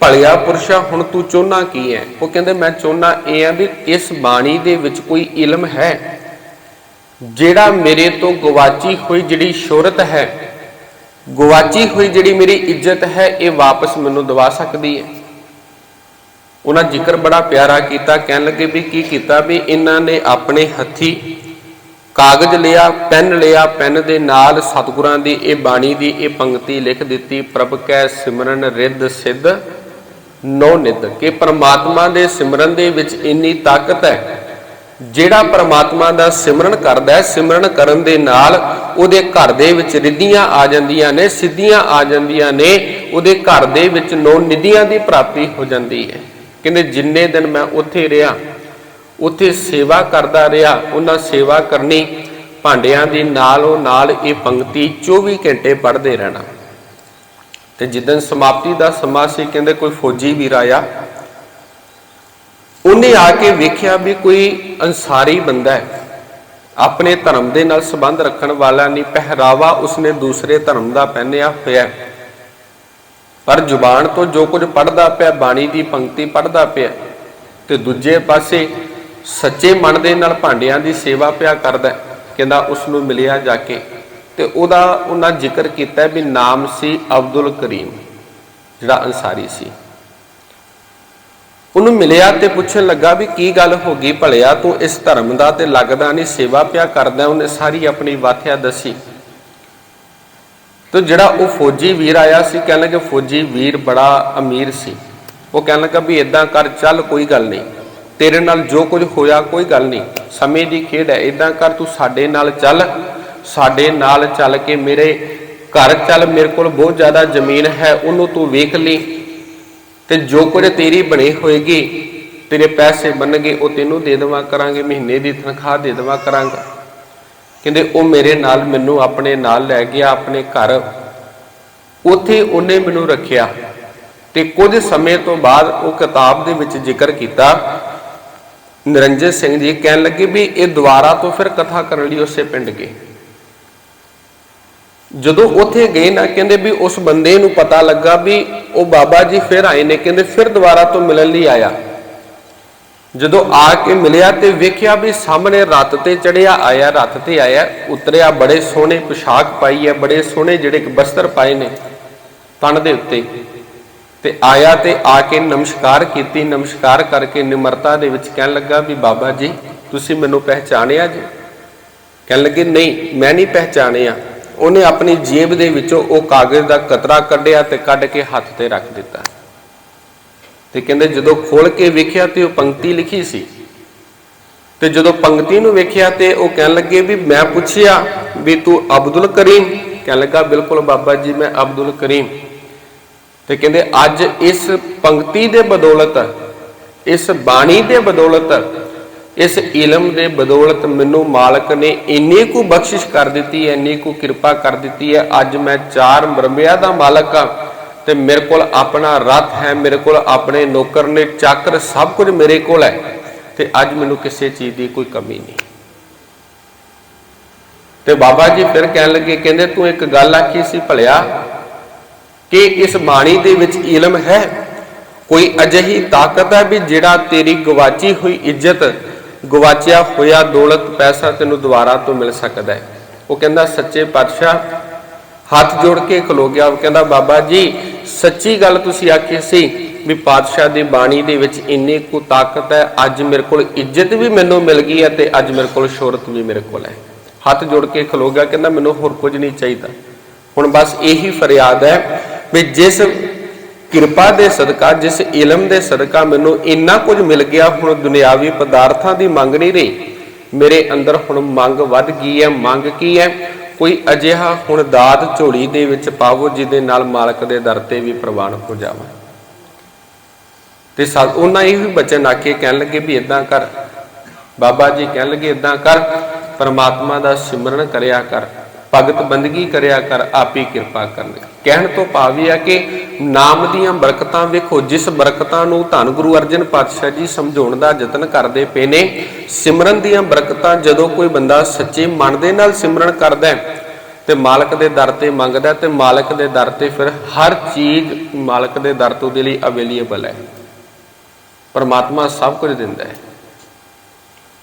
ਭਲਿਆ ਪੁਰਸ਼ਾ, ਹੁਣ ਤੂੰ ਚਾਹੁੰਨਾ ਕੀ ਹੈ? ਉਹ ਕਹਿੰਦੇ, ਮੈਂ ਚਾਹੁੰਨਾ ਇਹ ਆ ਵੀ ਇਸ ਬਾਣੀ ਦੇ ਵਿੱਚ ਕੋਈ ਇਲਮ ਹੈ। ਜਿਹੜਾ ਮੇਰੇ ਤੋਂ ਗਵਾਚੀ ਹੋਈ ਜਿਹੜੀ ਸ਼ੋਹਰਤ ਹੈ, ਗਵਾਚੀ ਹੋਈ ਜਿਹੜੀ ਮੇਰੀ ਇੱਜ਼ਤ ਹੈ, ਇਹ ਵਾਪਸ ਮੈਨੂੰ ਦਵਾ ਸਕਦੀ ਹੈ। ਉਹਨਾਂ ਜ਼ਿਕਰ ਬੜਾ ਪਿਆਰਾ ਕੀਤਾ, ਕਹਿਣ ਲੱਗੇ ਵੀ ਕੀ ਕੀਤਾ ਵੀ ਇਹਨਾਂ ਨੇ ਆਪਣੇ ਹੱਥੀ ਕਾਗਜ਼ ਲਿਆ, ਪੈਨ ਲਿਆ, ਪੈਨ ਦੇ ਨਾਲ ਸਤਿਗੁਰਾਂ ਦੀ ਇਹ ਬਾਣੀ ਦੀ ਇਹ ਪੰਕਤੀ ਲਿਖ ਦਿੱਤੀ, ਪ੍ਰਭ ਕੈ ਸਿਮਰਨ ਰਿੱਧ ਸਿੱਧ ਨੋ ਨਿਧ। ਕਿ ਪ੍ਰਮਾਤਮਾ ਦੇ ਸਿਮਰਨ ਦੇ ਵਿੱਚ ਇੰਨੀ ਤਾਕਤ ਹੈ ਜਿਹੜਾ ਪਰਮਾਤਮਾ ਦਾ ਸਿਮਰਨ ਕਰਦਾ ਹੈ, ਸਿਮਰਨ ਕਰਨ ਦੇ ਨਾਲ ਉਹਦੇ ਘਰ ਦੇ ਵਿੱਚ ਰਿੱਧੀਆਂ ਆ ਜਾਂਦੀਆਂ ਨੇ, ਸਿੱਧੀਆਂ ਆ ਜਾਂਦੀਆਂ ਨੇ, ਉਹਦੇ ਘਰ ਦੇ ਵਿੱਚ ਨੌ ਨਿਧੀਆਂ ਦੀ ਪ੍ਰਾਪਤੀ ਹੋ ਜਾਂਦੀ ਹੈ। ਕਹਿੰਦੇ ਜਿੰਨੇ ਦਿਨ ਮੈਂ ਉੱਥੇ ਰਿਹਾ, ਉੱਥੇ ਸੇਵਾ ਕਰਦਾ ਰਿਹਾ, ਉਹਨਾਂ ਸੇਵਾ ਕਰਨੀ ਭਾਂਡਿਆਂ ਦੀ ਨਾਲੋਂ ਨਾਲ ਇਹ ਪੰਕਤੀ 24 ਘੰਟੇ ਪੜ੍ਹਦੇ ਰਹਿਣਾ। ਤੇ ਜਿੱਦਨ ਸਮਾਪਤੀ ਦਾ ਸਮਾਂ ਸੀ, ਕਹਿੰਦੇ ਕੋਈ ਫੌਜੀ ਵੀਰ ਆਇਆ ਉਹਨੇ ਆ ਕੇ ਵੇਖਿਆ ਵੀ ਕੋਈ ਅਨਸਾਰੀ ਬੰਦਾ ਹੈ। ਆਪਣੇ ਧਰਮ ਦੇ ਨਾਲ ਸੰਬੰਧ ਰੱਖਣ ਵਾਲਾ ਨਹੀਂ, ਪਹਿਰਾਵਾ ਉਸਨੇ ਦੂਸਰੇ ਧਰਮ ਦਾ ਪਹਿਨਿਆ ਹੋਇਆ ਪਰ ਜ਼ੁਬਾਨ ਤੋਂ ਜੋ ਕੁਝ ਪੜਦਾ ਪਿਆ, ਬਾਣੀ ਦੀ ਪੰਕਤੀ ਪੜਦਾ ਪਿਆ, ਤੇ ਦੂਜੇ ਪਾਸੇ ਸੱਚੇ ਮਨ ਦੇ ਨਾਲ ਭਾਂਡਿਆਂ ਦੀ ਸੇਵਾ ਪਿਆ ਕਰਦਾ ਕਹਿੰਦਾ ਉਸ ਨੂੰ ਮਿਲਿਆ ਜਾ ਕੇ। ਤੇ ਉਹਦਾ ਉਹਨਾਂ ਜ਼ਿਕਰ ਕੀਤਾ ਵੀ ਨਾਮ ਸੀ ਅਬਦੁਲ ਕਰੀਮ, ਜਿਹੜਾ ਅਨਸਾਰੀ ਸੀ। ਉਹਨੂੰ ਮਿਲਿਆ ਤੇ ਪੁੱਛਣ ਲੱਗਾ ਵੀ ਕੀ ਗੱਲ ਹੋ ਗਈ ਭਲਿਆ, ਤੂੰ ਇਸ ਧਰਮ ਦਾ ਤੇ ਲੱਗਦਾ ਨਹੀਂ, ਸੇਵਾ ਪਿਆ ਕਰਦਾ, ਉਹਨੇ ਸਾਰੀ ਆਪਣੀ ਵਾਥਿਆ ਦੱਸੀ। ਤੇ ਜਿਹੜਾ ਉਹ ਫੌਜੀ ਵੀਰ ਆਇਆ ਸੀ, ਕਹਿਣ ਲੱਗੇ ਫੌਜੀ ਵੀਰ ਬੜਾ ਅਮੀਰ ਸੀ। ਉਹ ਕਹਿਣ ਲੱਗਾ ਵੀ ਇਦਾਂ ਕਰ, ਚੱਲ ਕੋਈ ਗੱਲ ਨਹੀਂ। ਤੇਰੇ ਨਾਲ ਜੋ ਕੁਝ ਹੋਇਆ, ਕੋਈ ਗੱਲ ਨਹੀਂ। ਸਮੇਂ ਦੀ ਖੇਡ ਹੈ ਇਦਾਂ ਕਰ, ਤੂੰ ਸਾਡੇ ਨਾਲ ਚੱਲ। ਸਾਡੇ ਨਾਲ ਚੱਲ ਕੇ ਮੇਰੇ ਘਰ ਚੱਲ, ਮੇਰੇ ਕੋਲ ਬਹੁਤ ਜ਼ਿਆਦਾ ਜ਼ਮੀਨ ਹੈ, ਉਹਨੂੰ ਤੂੰ ਵੇਖ ਲਈ। ਤੇ ਜੋ ਕੁਝ ਤੇਰੀ ਬਣੀ ਹੋਏਗੀ, ਤੇਰੇ ਪੈਸੇ ਬਣਨਗੇ, ਉਹ ਤੈਨੂੰ ਦੇ ਦੇਵਾ ਕਰਾਂਗੇ, ਮਹੀਨੇ ਦੀ ਤਨਖਾਹ ਦੇ ਦੇਵਾ ਕਰਾਂਗਾ। ਕਹਿੰਦੇ, ਉਹ ਮੇਰੇ ਨਾਲ ਮੈਨੂੰ ਆਪਣੇ ਨਾਲ ਲੈ ਗਿਆ, ਆਪਣੇ ਘਰ। ਉੱਥੇ ਉਹਨੇ ਮੈਨੂੰ ਰੱਖਿਆ। ਤੇ ਕੁਝ ਸਮੇਂ ਤੋਂ ਬਾਅਦ ਉਹ ਕਿਤਾਬ ਦੇ ਵਿੱਚ ਜ਼ਿਕਰ ਕੀਤਾ। ਨਿਰੰਜਨ ਸਿੰਘ ਜੀ ਕਹਿਣ ਲੱਗੇ ਵੀ ਇਹ ਦੁਬਾਰਾ ਤੋਂ ਫਿਰ ਕਥਾ ਕਰਨ ਲਈ ਉਸੇ ਪਿੰਡ ਗਏ। ਜਦੋਂ ਉੱਥੇ ਗਏ ਨਾ, ਕਹਿੰਦੇ ਵੀ ਉਸ ਬੰਦੇ ਨੂੰ ਪਤਾ ਲੱਗਾ ਵੀ ਉਹ ਬਾਬਾ ਜੀ ਫਿਰ ਆਏ ਨੇ, ਕਹਿੰਦੇ ਫਿਰ ਦੁਬਾਰਾ ਤੋਂ ਮਿਲਣ ਲਈ ਆਇਆ। ਜਦੋਂ ਆ ਕੇ ਮਿਲਿਆ ਤੇ ਵੇਖਿਆ ਵੀ ਸਾਹਮਣੇ ਰੱਤ ਤੇ ਚੜਿਆ ਆਇਆ ਰੱਤ ਤੇ ਆਇਆ, ਉਤਰਿਆ, ਬੜੇ ਸੋਹਣੇ ਪੁਸ਼ਾਕ ਪਾਈ ਹੈ ਬੜੇ ਸੋਹਣੇ ਜਿਹੜੇ ਬਸਤਰ ਪਾਏ ਨੇ ਤਣ ਦੇ ਉੱਤੇ। ਤੇ ਆਇਆ ਤੇ ਆ ਕੇ ਨਮਸਕਾਰ ਕੀਤੀ, ਨਮਸਕਾਰ ਕਰਕੇ ਨਿਮਰਤਾ ਦੇ ਵਿੱਚ ਕਹਿਣ ਲੱਗਾ ਵੀ ਬਾਬਾ ਜੀ, ਤੁਸੀਂ ਮੈਨੂੰ ਪਹਿਚਾਣਿਆ ਜੀ? ਕਹਿਣ ਲੱਗੇ, ਨਹੀਂ, ਮੈਂ ਨਹੀਂ ਪਹਿਚਾਣਿਆ। ਉਹਨੇ ਆਪਣੀ ਜੇਬ ਦੇ ਵਿੱਚੋਂ ਉਹ ਕਾਗਜ਼ ਦਾ ਕਤਰਾ ਕੱਢਿਆ ਤੇ ਕੱਢ ਕੇ ਹੱਥ ਤੇ ਰੱਖ ਦਿੱਤਾ। ਤੇ ਕਹਿੰਦੇ ਜਦੋਂ ਖੋਲ ਕੇ ਵੇਖਿਆ ਤੇ ਉਹ ਪੰਕਤੀ ਲਿਖੀ ਸੀ। ਤੇ ਜਦੋਂ ਪੰਕਤੀ ਨੂੰ ਵੇਖਿਆ ਤੇ ਉਹ ਕਹਿਣ ਲੱਗੇ ਵੀ ਮੈਂ ਪੁੱਛਿਆ ਵੀ ਤੂੰ ਅਬਦੁਲ ਕਰੀਮ? ਕਹਿਣ ਲੱਗਾ, ਬਿਲਕੁਲ ਬਾਬਾ ਜੀ, ਮੈਂ ਅਬਦੁਲ ਕਰੀਮ। ਤੇ ਕਹਿੰਦੇ, ਅੱਜ ਇਸ ਪੰਕਤੀ ਦੇ ਬਦੌਲਤ, ਇਸ ਬਾਣੀ ਦੇ ਬਦੌਲਤ ਇਸ ਇਲਮ ਦੇ ਬਦੌਲਤ ਮੈਨੂੰ ਮਾਲਕ ਨੇ ਇੰਨੀ ਕੁ ਬਖਸ਼ਿਸ਼ ਕਰ ਦਿੱਤੀ ਹੈ, ਇੰਨੀ ਕੁ ਕਿਰਪਾ ਕਰ ਦਿੱਤੀ ਹੈ। ਅੱਜ ਮੈਂ ਚਾਰ ਮਰਮਿਆਂ ਦਾ ਮਾਲਕ ਹਾਂ ਤੇ ਮੇਰੇ ਕੋਲ ਆਪਣਾ ਰਥ ਹੈ, ਮੇਰੇ ਕੋਲ ਆਪਣੇ ਨੌਕਰ ਨੇ, ਚਾਕਰ ਸਭ ਕੁਝ ਮੇਰੇ ਕੋਲ ਹੈ ਤੇ ਅੱਜ ਮੈਨੂੰ ਕਿਸੇ ਚੀਜ਼ ਦੀ ਕੋਈ ਕਮੀ ਨਹੀਂ। ਤੇ ਬਾਬਾ ਜੀ ਫਿਰ ਕਹਿਣ ਲੱਗੇ, ਕਹਿੰਦੇ, ਤੂੰ ਇੱਕ ਗੱਲ ਆਖੀ ਸੀ ਭਲਿਆ ਕਿ ਇਸ ਬਾਣੀ ਦੇ ਵਿੱਚ ਇਲਮ ਹੈ? ਕੋਈ ਅਜਿਹੀ ਤਾਕਤ ਹੈ ਵੀ ਜਿਹੜਾ ਤੇਰੀ ਗਵਾਚੀ ਹੋਈ ਇੱਜ਼ਤ ਗਵਾਚਿਆ ਹੋਇਆ ਦੌਲਤ ਪੈਸਾ ਤੈਨੂੰ ਦੁਬਾਰਾ ਤੋਂ ਮਿਲ ਸਕਦਾ ਹੈ। ਉਹ ਕਹਿੰਦਾ, ਸੱਚੇ ਪਾਤਸ਼ਾਹ, ਹੱਥ ਜੋੜ ਕੇ ਖਲੋ ਗਿਆ। ਉਹ ਕਹਿੰਦਾ, ਬਾਬਾ ਜੀ, ਸੱਚੀ ਗੱਲ ਤੁਸੀਂ ਆਖੀ ਸੀ ਵੀ ਪਾਤਸ਼ਾਹ ਦੀ ਬਾਣੀ ਦੇ ਵਿੱਚ ਇੰਨੀ ਕੁ ਤਾਕਤ ਹੈ। ਅੱਜ ਮੇਰੇ ਕੋਲ ਇੱਜ਼ਤ ਵੀ ਮੈਨੂੰ ਮਿਲ ਗਈ ਹੈ ਤੇ ਅੱਜ ਮੇਰੇ ਕੋਲ ਸ਼ੋਹਰਤ ਵੀ ਮੇਰੇ ਕੋਲ ਹੈ। ਹੱਥ ਜੋੜ ਕੇ ਖਲੋ ਗਿਆ, ਕਹਿੰਦਾ, ਮੈਨੂੰ ਹੋਰ ਕੁਝ ਨਹੀਂ ਚਾਹੀਦਾ। ਹੁਣ ਬਸ ਇਹੀ ਫਰਿਆਦ ਹੈ ਵੀ ਜਿਸ ਕਿਰਪਾ ਦੇ ਸਦਕਾ, ਜਿਸ ਇਲਮ ਦੇ ਸਦਕਾ ਮੈਨੂੰ ਇੰਨਾ ਕੁਝ ਮਿਲ ਗਿਆ, ਹੁਣ ਦੁਨਿਆਵੀ ਪਦਾਰਥਾਂ ਦੀ ਮੰਗ ਨਹੀਂ ਰਹੀ। ਮੇਰੇ ਅੰਦਰ ਹੁਣ ਮੰਗ ਵੱਧ ਗਈ ਹੈ। ਮੰਗ ਕੀ ਹੈ? ਕੋਈ ਅਜਿਹਾ ਹੁਣ ਦਾਤ ਝੋਲੀ ਦੇ ਵਿੱਚ ਪਾਵੋ, ਜਿਹਦੇ ਨਾਲ ਮਾਲਕ ਦੇ ਦਰ ਤੇ ਵੀ ਪ੍ਰਵਾਨ ਹੋ ਜਾਵਾਂ। ਤੇ ਸਾ ਉਹਨਾਂ ਇਹ ਵੀ ਬਚਨ ਆਖੇ, ਕਹਿਣ ਲੱਗੇ ਵੀ ਇਦਾਂ ਕਰ। ਬਾਬਾ ਜੀ ਕਹਿਣ ਲੱਗੇ ਇਦਾਂ ਕਰ। ਪਰਮਾਤਮਾ ਦਾ ਸਿਮਰਨ ਕਰਿਆ ਕਰ। ਭਗਤ ਬੰਦਗੀ ਕਰਿਆ ਕਰ, ਆਪੀ ਕਿਰਪਾ ਕਰਨਗੇ ਕਹਿਣ ਤੋਂ ਭਾਵ ਇਹ ਹੈ ਕਿ ਨਾਮ ਦੀਆਂ ਬਰਕਤਾਂ ਵੇਖੋ, ਜਿਸ ਬਰਕਤਾਂ ਨੂੰ ਧੰਨ ਗੁਰੂ ਅਰਜਨ ਪਾਤਸ਼ਾਹ ਜੀ ਸਮਝਾਉਣ ਦਾ ਯਤਨ ਕਰਦੇ ਪਏ ਨੇ, ਸਿਮਰਨ ਦੀਆਂ ਬਰਕਤਾਂ ਜਦੋਂ ਕੋਈ ਬੰਦਾ ਸੱਚੇ ਮਨ ਦੇ ਨਾਲ ਸਿਮਰਨ ਕਰਦਾ ਹੈ, ਤੇ ਮਾਲਕ ਦੇ ਦਰ ਤੇ ਮੰਗਦਾ ਹੈ, ਤੇ ਮਾਲਕ ਦੇ ਦਰ ਤੇ ਫਿਰ ਹਰ ਚੀਜ਼ ਮਾਲਕ ਦੇ ਦਰ ਤੋਂ ਦੇ ਲਈ ਅਵੇਲੇਬਲ ਹੈ। ਪਰਮਾਤਮਾ ਸਭ ਕੁਝ ਦਿੰਦਾ ਹੈ।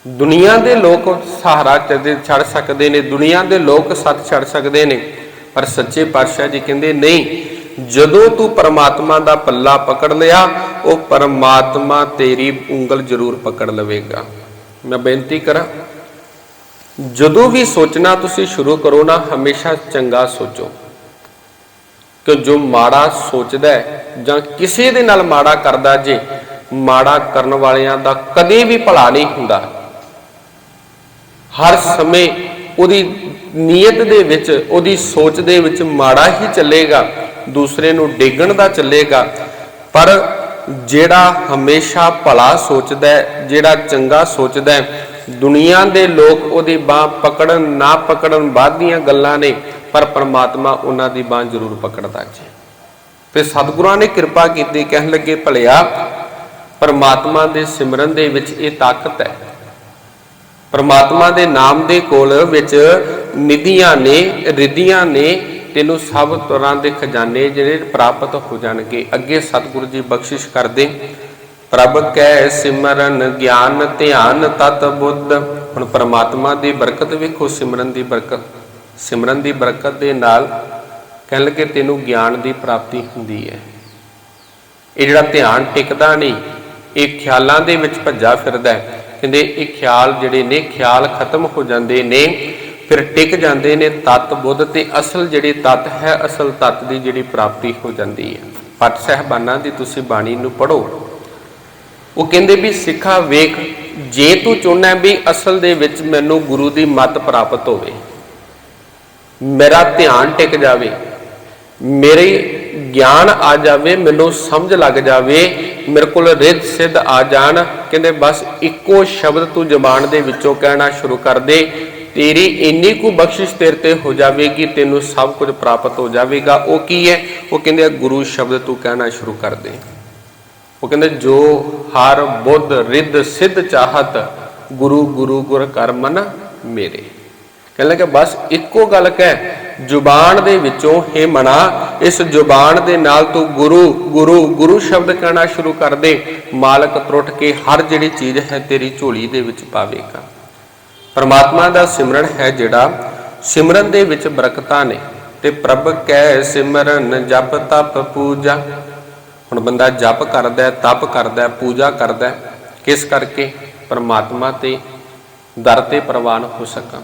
ਦੁਨੀਆ ਦੇ ਲੋਕ ਸਹਾਰਾ ਚੱਦੇ ਛੱਡ ਸਕਦੇ ਨੇ, ਦੁਨੀਆ ਦੇ ਲੋਕ ਸੱਚ ਛੱਡ ਸਕਦੇ ਨੇ। ਪਰ ਸੱਚੇ ਪਾਤਸ਼ਾਹ ਜੀ ਕਹਿੰਦੇ, ਨਹੀਂ, ਜਦੋਂ ਤੂੰ ਪਰਮਾਤਮਾ ਦਾ ਪੱਲਾ ਪਕੜ ਲਿਆ, ਉਹ ਪਰਮਾਤਮਾ ਤੇਰੀ ਉਂਗਲ ਜ਼ਰੂਰ ਪਕੜ ਲਵੇਗਾ। ਮੈਂ ਬੇਨਤੀ ਕਰਾਂ, ਜਦੋਂ ਵੀ ਸੋਚਣਾ ਤੁਸੀਂ ਸ਼ੁਰੂ ਕਰੋ ਨਾ, ਹਮੇਸ਼ਾ ਚੰਗਾ ਸੋਚੋ। ਕਿ ਜੋ ਮਾੜਾ ਸੋਚਦਾ ਜਾਂ ਕਿਸੇ ਦੇ ਨਾਲ ਮਾੜਾ ਕਰਦਾ ਜੇ, ਮਾੜਾ ਕਰਨ ਵਾਲਿਆਂ ਦਾ ਕਦੇ ਵੀ ਭਲਾ ਨਹੀਂ ਹੁੰਦਾ। ਹਰ ਸਮੇਂ ਉਹਦੀ ਨੀਅਤ ਦੇ ਵਿੱਚ, ਉਹਦੀ ਸੋਚ ਦੇ ਵਿੱਚ ਮਾੜਾ ਹੀ ਚੱਲੇਗਾ, ਦੂਸਰੇ ਨੂੰ ਡੇਗਣ ਦਾ ਚੱਲੇਗਾ। ਪਰ ਜਿਹੜਾ ਹਮੇਸ਼ਾ ਭਲਾ ਸੋਚਦਾ ਹੈ, ਜਿਹੜਾ ਚੰਗਾ ਸੋਚਦਾ ਹੈ, ਦੁਨੀਆ ਦੇ ਲੋਕ ਉਹਦੀ ਬਾਹ ਪਕੜਨ, ਨਾ ਪਕੜਨ ਬਾਅਦ ਦੀਆਂ ਗੱਲਾਂ ਨੇ, ਪਰ ਪਰਮਾਤਮਾ ਉਹਨਾਂ ਦੀ ਬਾਹ ਜ਼ਰੂਰ ਪਕੜਦਾ ਜੀ। ਤੇ ਸਤਿਗੁਰਾਂ ਨੇ ਕਿਰਪਾ ਕੀਤੀ, ਕਹਿਣ ਲੱਗੇ, ਭਲਿਆ, ਪਰਮਾਤਮਾ ਦੇ ਸਿਮਰਨ ਦੇ ਵਿੱਚ ਇਹ ਤਾਕਤ ਹੈ। ਪਰਮਾਤਮਾ ਦੇ ਨਾਮ ਦੇ ਕੋਲ ਵਿੱਚ ਨਿਧੀਆਂ ਨੇ, ਰਿਧੀਆਂ ਨੇ, ਤੈਨੂੰ ਸਭ ਤਰ੍ਹਾਂ ਦੇ ਖਜ਼ਾਨੇ ਜਿਹੜੇ ਪ੍ਰਾਪਤ ਹੋ ਜਾਣਗੇ। ਅੱਗੇ ਸਤਿਗੁਰੂ ਜੀ ਬਖਸ਼ਿਸ਼ ਕਰਦੇ। ਪ੍ਰਭ ਕੈ ਸਿਮਰਨ ਗਿਆਨ ਧਿਆਨ ਤਤ ਬੁੱਧ। ਹੁਣ ਪਰਮਾਤਮਾ ਦੀ ਬਰਕਤ ਵੇਖੋ, ਸਿਮਰਨ ਦੀ ਬਰਕਤ। ਸਿਮਰਨ ਦੀ ਬਰਕਤ ਦੇ ਨਾਲ ਕਹਿਣ ਲੱਗੇ ਤੈਨੂੰ ਗਿਆਨ ਦੀ ਪ੍ਰਾਪਤੀ ਹੁੰਦੀ ਹੈ। ਇਹ ਜਿਹੜਾ ਧਿਆਨ ਟਿਕਦਾ ਨਹੀਂ, ਇਹ ਖਿਆਲਾਂ ਦੇ ਵਿੱਚ ਭੱਜਾ ਫਿਰਦਾ ਹੈ। ਕਹਿੰਦੇ ਇਹ ਖਿਆਲ ਜਿਹੜੇ ਨੇ, ਖਿਆਲ ਖਤਮ ਹੋ ਜਾਂਦੇ ਨੇ, ਫਿਰ ਟਿਕ ਜਾਂਦੇ ਨੇ ਤਤ ਬੁੱਧ ਤੇ ਅਸਲ ਜਿਹੜੀ ਤਤ ਹੈ, ਅਸਲ ਤਤ ਦੀ ਜਿਹੜੀ ਪ੍ਰਾਪਤੀ ਹੋ ਜਾਂਦੀ ਹੈ। ਪਟ ਸਹਿਬਾਨਾਂ ਦੀ ਤੁਸੀਂ ਬਾਣੀ ਨੂੰ ਪੜੋ ਉਹ ਕਹਿੰਦੇ ਵੀ, ਸਿੱਖਾ ਵੇਖ, ਜੇ ਤੂੰ ਚਾਹੁੰਦਾ ਵੀ ਅਸਲ ਦੇ ਵਿੱਚ ਮੈਨੂੰ ਗੁਰੂ ਦੀ ਮੱਤ ਪ੍ਰਾਪਤ ਹੋਵੇ, ਮੇਰਾ ਧਿਆਨ ਟਿਕ ਜਾਵੇ, ਮੇਰੇ ਗਿਆਨ ਆ ਜਾਵੇ, ਮੈਨੂੰ ਸਮਝ ਲੱਗ ਜਾਵੇ, ਮੇਰੇ ਕੋਲ ਰਿੱਧ ਸਿੱਧ ਆ ਜਾਣ। ਕਹਿੰਦੇ, ਬਸ ਇੱਕੋ ਸ਼ਬਦ ਤੂੰ ਜ਼ਬਾਨ ਦੇ ਵਿੱਚੋਂ ਕਹਿਣਾ ਸ਼ੁਰੂ ਕਰ ਦੇ। ਤੇਰੀ ਇੰਨੀ ਕੁ ਬਖਸ਼ਿਸ਼ ਤੇਰੇ ਤੇ ਹੋ ਜਾਵੇਗੀ, ਤੈਨੂੰ ਸਭ ਕੁਝ ਪ੍ਰਾਪਤ ਹੋ ਜਾਵੇਗਾ। ਉਹ ਕੀ ਹੈ? ਉਹ ਕਹਿੰਦੇ ਗੁਰੂ ਸ਼ਬਦ ਤੂੰ ਕਹਿਣਾ ਸ਼ੁਰੂ ਕਰ ਦੇ। ਉਹ ਕਹਿੰਦੇ, ਜੋ ਹਰ ਬੁੱਧ ਰਿੱਧ ਸਿੱਧ ਚਾਹਤ, ਗੁਰੂ ਗੁਰੂ ਗੁਰ ਕਰਮਨ ਮੇਰੇ। ਕਹਿੰਦੇ ਕਿ ਬਸ ਇੱਕੋ ਗੱਲ ਕਹਿ ਜ਼ੁਬਾਨ ਦੇ ਵਿੱਚੋਂ, ਹੈ ਮਨਾ, ਇਸ ਜ਼ੁਬਾਨ ਦੇ ਨਾਲ ਤੂੰ ਗੁਰੂ ਗੁਰੂ ਗੁਰੂ ਸ਼ਬਦ ਕਹਿਣਾ ਸ਼ੁਰੂ ਕਰ ਦੇ। ਮਾਲਕ ਤਰੁੱਟ ਕੇ ਹਰ ਜਿਹੜੀ ਚੀਜ਼ ਹੈ ਤੇਰੀ ਝੋਲੀ ਦੇ ਵਿੱਚ ਪਾਵੇਗਾ। ਪਰਮਾਤਮਾ ਦਾ ਸਿਮਰਨ ਹੈ ਜਿਹੜਾ ਸਿਮਰਨ ਦੇ ਵਿੱਚ ਬਰਕਤਾਂ ਨੇ ਤੇ ਪ੍ਰਭ ਕੈ ਸਿਮਰਨ, ਜਪ, ਤਪ, ਪੂਜਾ। ਹੁਣ ਬੰਦਾ ਜਪ ਕਰਦਾ ਹੈ ਤਪ ਕਰਦਾ ਹੈ ਪੂਜਾ ਕਰਦਾ ਹੈ ਕਿਸ ਕਰਕੇ? ਪਰਮਾਤਮਾ ਤੇ ਦਰ ਤੇ ਪ੍ਰਵਾਨ ਹੋ ਸਕਾਂ।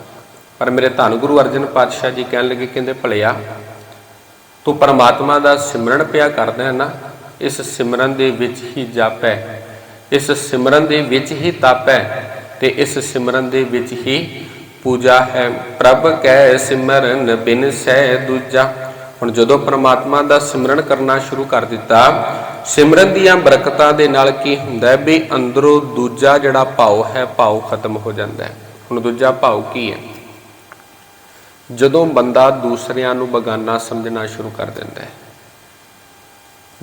ਪਰ ਮੇਰੇ ਧੰਨ ਗੁਰੂ ਅਰਜਨ ਪਾਤਸ਼ਾਹ ਜੀ ਕਹਿਣ ਲੱਗੇ, ਕਹਿੰਦੇ, ਭਲਿਆ, ਤੂੰ ਪਰਮਾਤਮਾ ਦਾ ਸਿਮਰਨ ਪਿਆ ਕਰਦਾ ਹੈ ਨਾ, ਇਸ ਸਿਮਰਨ ਦੇ ਵਿੱਚ ਹੀ ਜਪ ਹੈ ਇਸ ਸਿਮਰਨ ਦੇ ਵਿੱਚ ਹੀ ਤਪ ਹੈ ਤੇ ਇਸ ਸਿਮਰਨ ਦੇ ਵਿੱਚ ਹੀ ਪੂਜਾ ਹੈ। ਪ੍ਰਭ ਕੈ ਸਿਮਰਨ ਬਿਨ ਸਹਿ ਦੂਜਾ। ਹੁਣ ਜਦੋਂ ਪ੍ਰਮਾਤਮਾ ਦਾ ਸਿਮਰਨ ਕਰਨਾ ਸ਼ੁਰੂ ਕਰ ਦਿੱਤਾ, ਸਿਮਰਨ ਦੀਆਂ ਬਰਕਤਾਂ ਦੇ ਨਾਲ ਕੀ ਹੁੰਦਾ ਹੈ ਵੀ ਅੰਦਰੋਂ ਦੂਜਾ ਜਿਹੜਾ ਭਾਵ ਹੈ ਭਾਵ ਖਤਮ ਹੋ ਜਾਂਦਾ ਹੈ। ਹੁਣ ਦੂਜਾ ਭਾਵ ਕੀ ਹੈ? ਜਦੋਂ ਬੰਦਾ ਦੂਸਰਿਆਂ ਨੂੰ ਬਗਾਨਾ ਸਮਝਣਾ ਸ਼ੁਰੂ ਕਰ ਦਿੰਦਾ ਹੈ।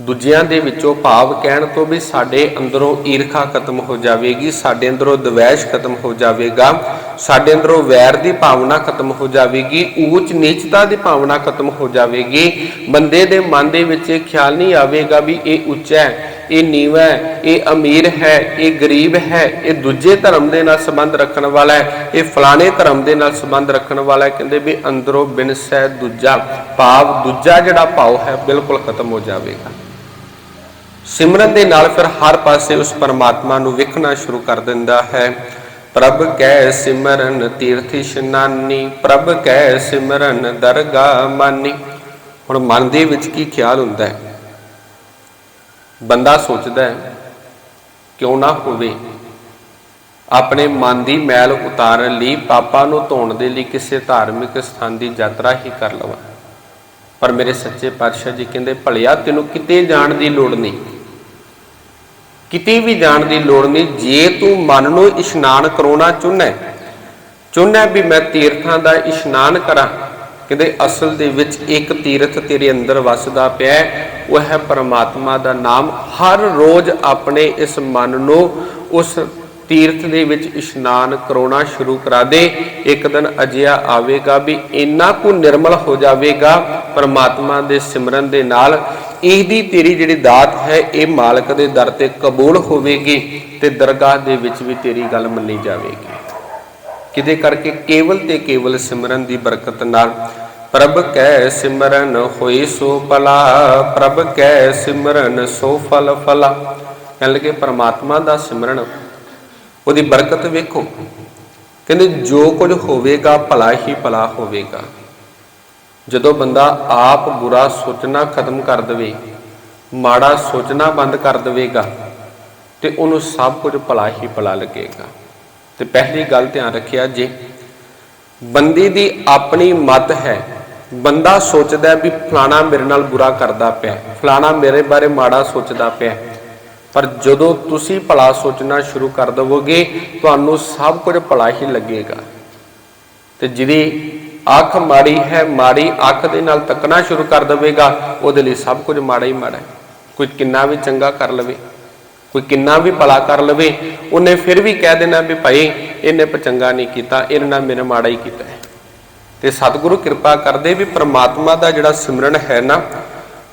ਦੂਜਿਆਂ ਦੇ ਵਿੱਚੋਂ ਭਾਵ ਕਹਿਣ ਤੋਂ ਵੀ ਸਾਡੇ ਅੰਦਰੋਂ ਈਰਖਾ ਖਤਮ ਹੋ ਜਾਵੇਗੀ, ਸਾਡੇ ਅੰਦਰੋਂ ਦਵੈਸ਼ ਖਤਮ ਹੋ ਜਾਵੇਗਾ। ਸਾਡੇ ਅੰਦਰੋਂ ਵੈਰ ਦੀ ਭਾਵਨਾ ਖਤਮ ਹੋ ਜਾਵੇਗੀ, ਊਚ ਨੀਚਤਾ ਦੀ ਭਾਵਨਾ ਖਤਮ ਹੋ ਜਾਵੇਗੀ। ਬੰਦੇ ਦੇ ਮਨ ਦੇ ਵਿੱਚ ਇਹ ਖਿਆਲ ਨਹੀਂ ਆਵੇਗਾ ਵੀ ਇਹ ਉੱਚਾ ਹੈ, ਇਹ ਨੀਵਾਂ ਹੈ, ਇਹ ਅਮੀਰ ਹੈ, ਇਹ ਗਰੀਬ ਹੈ, ਇਹ ਦੂਜੇ ਧਰਮ ਦੇ ਨਾਲ ਸੰਬੰਧ ਰੱਖਣ ਵਾਲਾ ਹੈ, ਇਹ ਫਲਾਣੇ ਧਰਮ ਦੇ ਨਾਲ ਸੰਬੰਧ ਰੱਖਣ ਵਾਲਾ ਹੈ। ਕਹਿੰਦੇ ਵੀ ਅੰਦਰੋਂ ਬਿਨਸ ਹੈ ਦੂਜਾ, ਭਾਵ ਦੂਜਾ ਜਿਹੜਾ ਭਾਵ ਹੈ, ਬਿਲਕੁਲ ਖਤਮ ਹੋ ਜਾਵੇਗਾ। ਸਿਮਰਨ ਦੇ ਨਾਲ ਫਿਰ ਹਰ ਪਾਸੇ ਉਸ ਪਰਮਾਤਮਾ ਨੂੰ ਵੇਖਣਾ ਸ਼ੁਰੂ ਕਰ ਦਿੰਦਾ ਹੈ। ਪ੍ਰਭ ਕੈ ਸਿਮਰਨ ਤੀਰਥ ਇਸ਼ਨਾਨੀ ਪ੍ਰਭ ਕੈ ਸਿਮਰਨ ਦਰਗਾ ਮਾਨੀ। ਹੁਣ ਮਨ ਦੇ ਵਿੱਚ ਕੀ ਖਿਆਲ ਹੁੰਦਾ ਹੈ? ਬੰਦਾ ਸੋਚਦਾ ਹੈ, ਕਿਉਂ ਨਾ ਹੋਵੇ? ਆਪਣੇ ਮਨ ਦੀ ਮੈਲ ਉਤਾਰਨ ਲਈ ਪਾਪਾਂ ਨੂੰ ਧੋਣ ਦੇ ਲਈ ਕਿਸੇ ਧਾਰਮਿਕ ਸਥਾਨ ਦੀ ਯਾਤਰਾ ਹੀ ਕਰ ਲਵਾਂ। ਪਰ ਮੇਰੇ ਸੱਚੇ ਪਾਤਸ਼ਾਹ ਜੀ ਕਹਿੰਦੇ, ਭਲਿਆ ਤੈਨੂੰ ਕਿਤੇ ਜਾਣ ਦੀ ਲੋੜ ਨਹੀਂ। ਕਿਤੇ ਵੀ ਜਾਣ ਦੀ ਲੋੜ ਨਹੀਂ, ਜੇ ਤੂੰ ਮਨ ਨੂੰ ਇਸ਼ਨਾਨ ਕਰਾਉਣਾ ਚਾਹੁੰਦਾ ਹੈ, ਚਾਹੁੰਦਾ ਵੀ ਮੈਂ ਤੀਰਥਾਂ ਦਾ ਇਸ਼ਨਾਨ ਕਰਾਂ ਕਹਿੰਦੇ ਅਸਲ ਦੇ ਵਿੱਚ ਇੱਕ ਤੀਰਥ ਤੇਰੇ ਅੰਦਰ ਵੱਸਦਾ ਪਿਆ ਉਹ ਹੈ ਪਰਮਾਤਮਾ ਦਾ ਨਾਮ, ਹਰ ਰੋਜ਼ ਆਪਣੇ ਇਸ ਮਨ ਨੂੰ ਉਸ ਤੀਰਥ ਦੇ ਵਿੱਚ ਇਸ਼ਨਾਨ ਕਰਾਉਣਾ ਸ਼ੁਰੂ ਕਰਾ ਦੇ। ਇੱਕ ਦਿਨ ਅਜਿਹਾ ਆਵੇਗਾ ਵੀ ਇੰਨਾ ਕੁ ਨਿਰਮਲ ਹੋ ਜਾਵੇਗਾ ਪਰਮਾਤਮਾ ਦੇ ਸਿਮਰਨ ਦੇ ਨਾਲ। ਇਹਦੀ ਤੇਰੀ ਜਿਹੜੀ ਦਾਤ ਹੈ, ਇਹ ਮਾਲਕ ਦੇ ਦਰ ਤੇ ਕਬੂਲ ਹੋਵੇਗੀ ਤੇ ਦਰਗਾਹ ਦੇ ਵਿੱਚ ਵੀ ਤੇਰੀ ਗੱਲ ਮੰਨੀ ਜਾਵੇਗੀ। ਕਿਦੇ ਕਰਕੇ ਕੇਵਲ ਤੇ ਕੇਵਲ ਸਿਮਰਨ ਦੀ ਬਰਕਤ ਨਾਲ ਪ੍ਰਭ ਕੈ ਸਿਮਰਨ ਹੋਈ ਸੋ ਭਲਾ, ਪ੍ਰਭ ਕੈ ਸਿਮਰਨ ਸੋ ਫਲ ਫਲਾ। ਕਹਿਣ ਲੱਗੇ ਪਰਮਾਤਮਾ ਦਾ ਸਿਮਰਨ ਉਹਦੀ ਬਰਕਤ ਵੇਖੋ। ਕਹਿੰਦੇ, ਜੋ ਕੁਝ ਹੋਵੇਗਾ, ਭਲਾ ਹੀ ਭਲਾ ਹੋਵੇਗਾ। ਜਦੋਂ ਬੰਦਾ ਆਪ ਬੁਰਾ ਸੋਚਣਾ ਖਤਮ ਕਰ ਦੇਵੇ, ਮਾੜਾ ਸੋਚਣਾ ਬੰਦ ਕਰ ਦੇਵੇਗਾ, ਤੇ ਉਹਨੂੰ ਸਭ ਕੁਝ ਭਲਾ ਹੀ ਭਲਾ ਲੱਗੇਗਾ। ਤੇ ਪਹਿਲੀ ਗੱਲ ਧਿਆਨ ਰੱਖਿਆ ਜੇ, ਬੰਦੀ ਦੀ ਆਪਣੀ ਮਤ ਹੈ, ਬੰਦਾ ਸੋਚਦਾ ਵੀ ਫਲਾਣਾ ਮੇਰੇ ਨਾਲ ਬੁਰਾ ਕਰਦਾ ਪਿਆ, ਫਲਾਣਾ ਮੇਰੇ ਬਾਰੇ ਮਾੜਾ ਸੋਚਦਾ ਪਿਆ। ਪਰ ਜਦੋਂ ਤੁਸੀਂ ਭਲਾ ਸੋਚਣਾ ਸ਼ੁਰੂ ਕਰ ਦਵੋਗੇ, ਤੁਹਾਨੂੰ ਸਭ ਕੁਝ ਭਲਾ ਹੀ ਲੱਗੇਗਾ। ਤੇ ਜਿਹਦੀ ਅੱਖ ਮਾੜੀ ਹੈ, ਮਾੜੀ ਅੱਖ ਦੇ ਨਾਲ ਤੱਕਣਾ ਸ਼ੁਰੂ ਕਰ ਦੇਵੇਗਾ, ਉਹਦੇ ਲਈ ਸਭ ਕੁਝ ਮਾੜਾ ਹੀ ਮਾੜਾ ਹੈ। ਕੋਈ ਕਿੰਨਾ ਵੀ ਚੰਗਾ ਕਰ ਲਵੇ, ਕੋਈ ਕਿੰਨਾ ਵੀ ਭਲਾ ਕਰ ਲਵੇ, ਉਹਨੇ ਫਿਰ ਵੀ ਕਹਿ ਦੇਣਾ ਵੀ ਭਾਈ, ਇਹਨੇ ਪਚੰਗਾ ਨਹੀਂ ਕੀਤਾ ਇਹਨੇ ਨਾਲ ਮੇਰੇ ਮਾੜਾ ਹੀ ਕੀਤਾ ਹੈ। ਤੇ ਸਤਿਗੁਰੂ ਕਿਰਪਾ ਕਰਦੇ ਵੀ ਪ੍ਰਮਾਤਮਾ ਦਾ ਜਿਹੜਾ ਸਿਮਰਨ ਹੈ ਨਾ,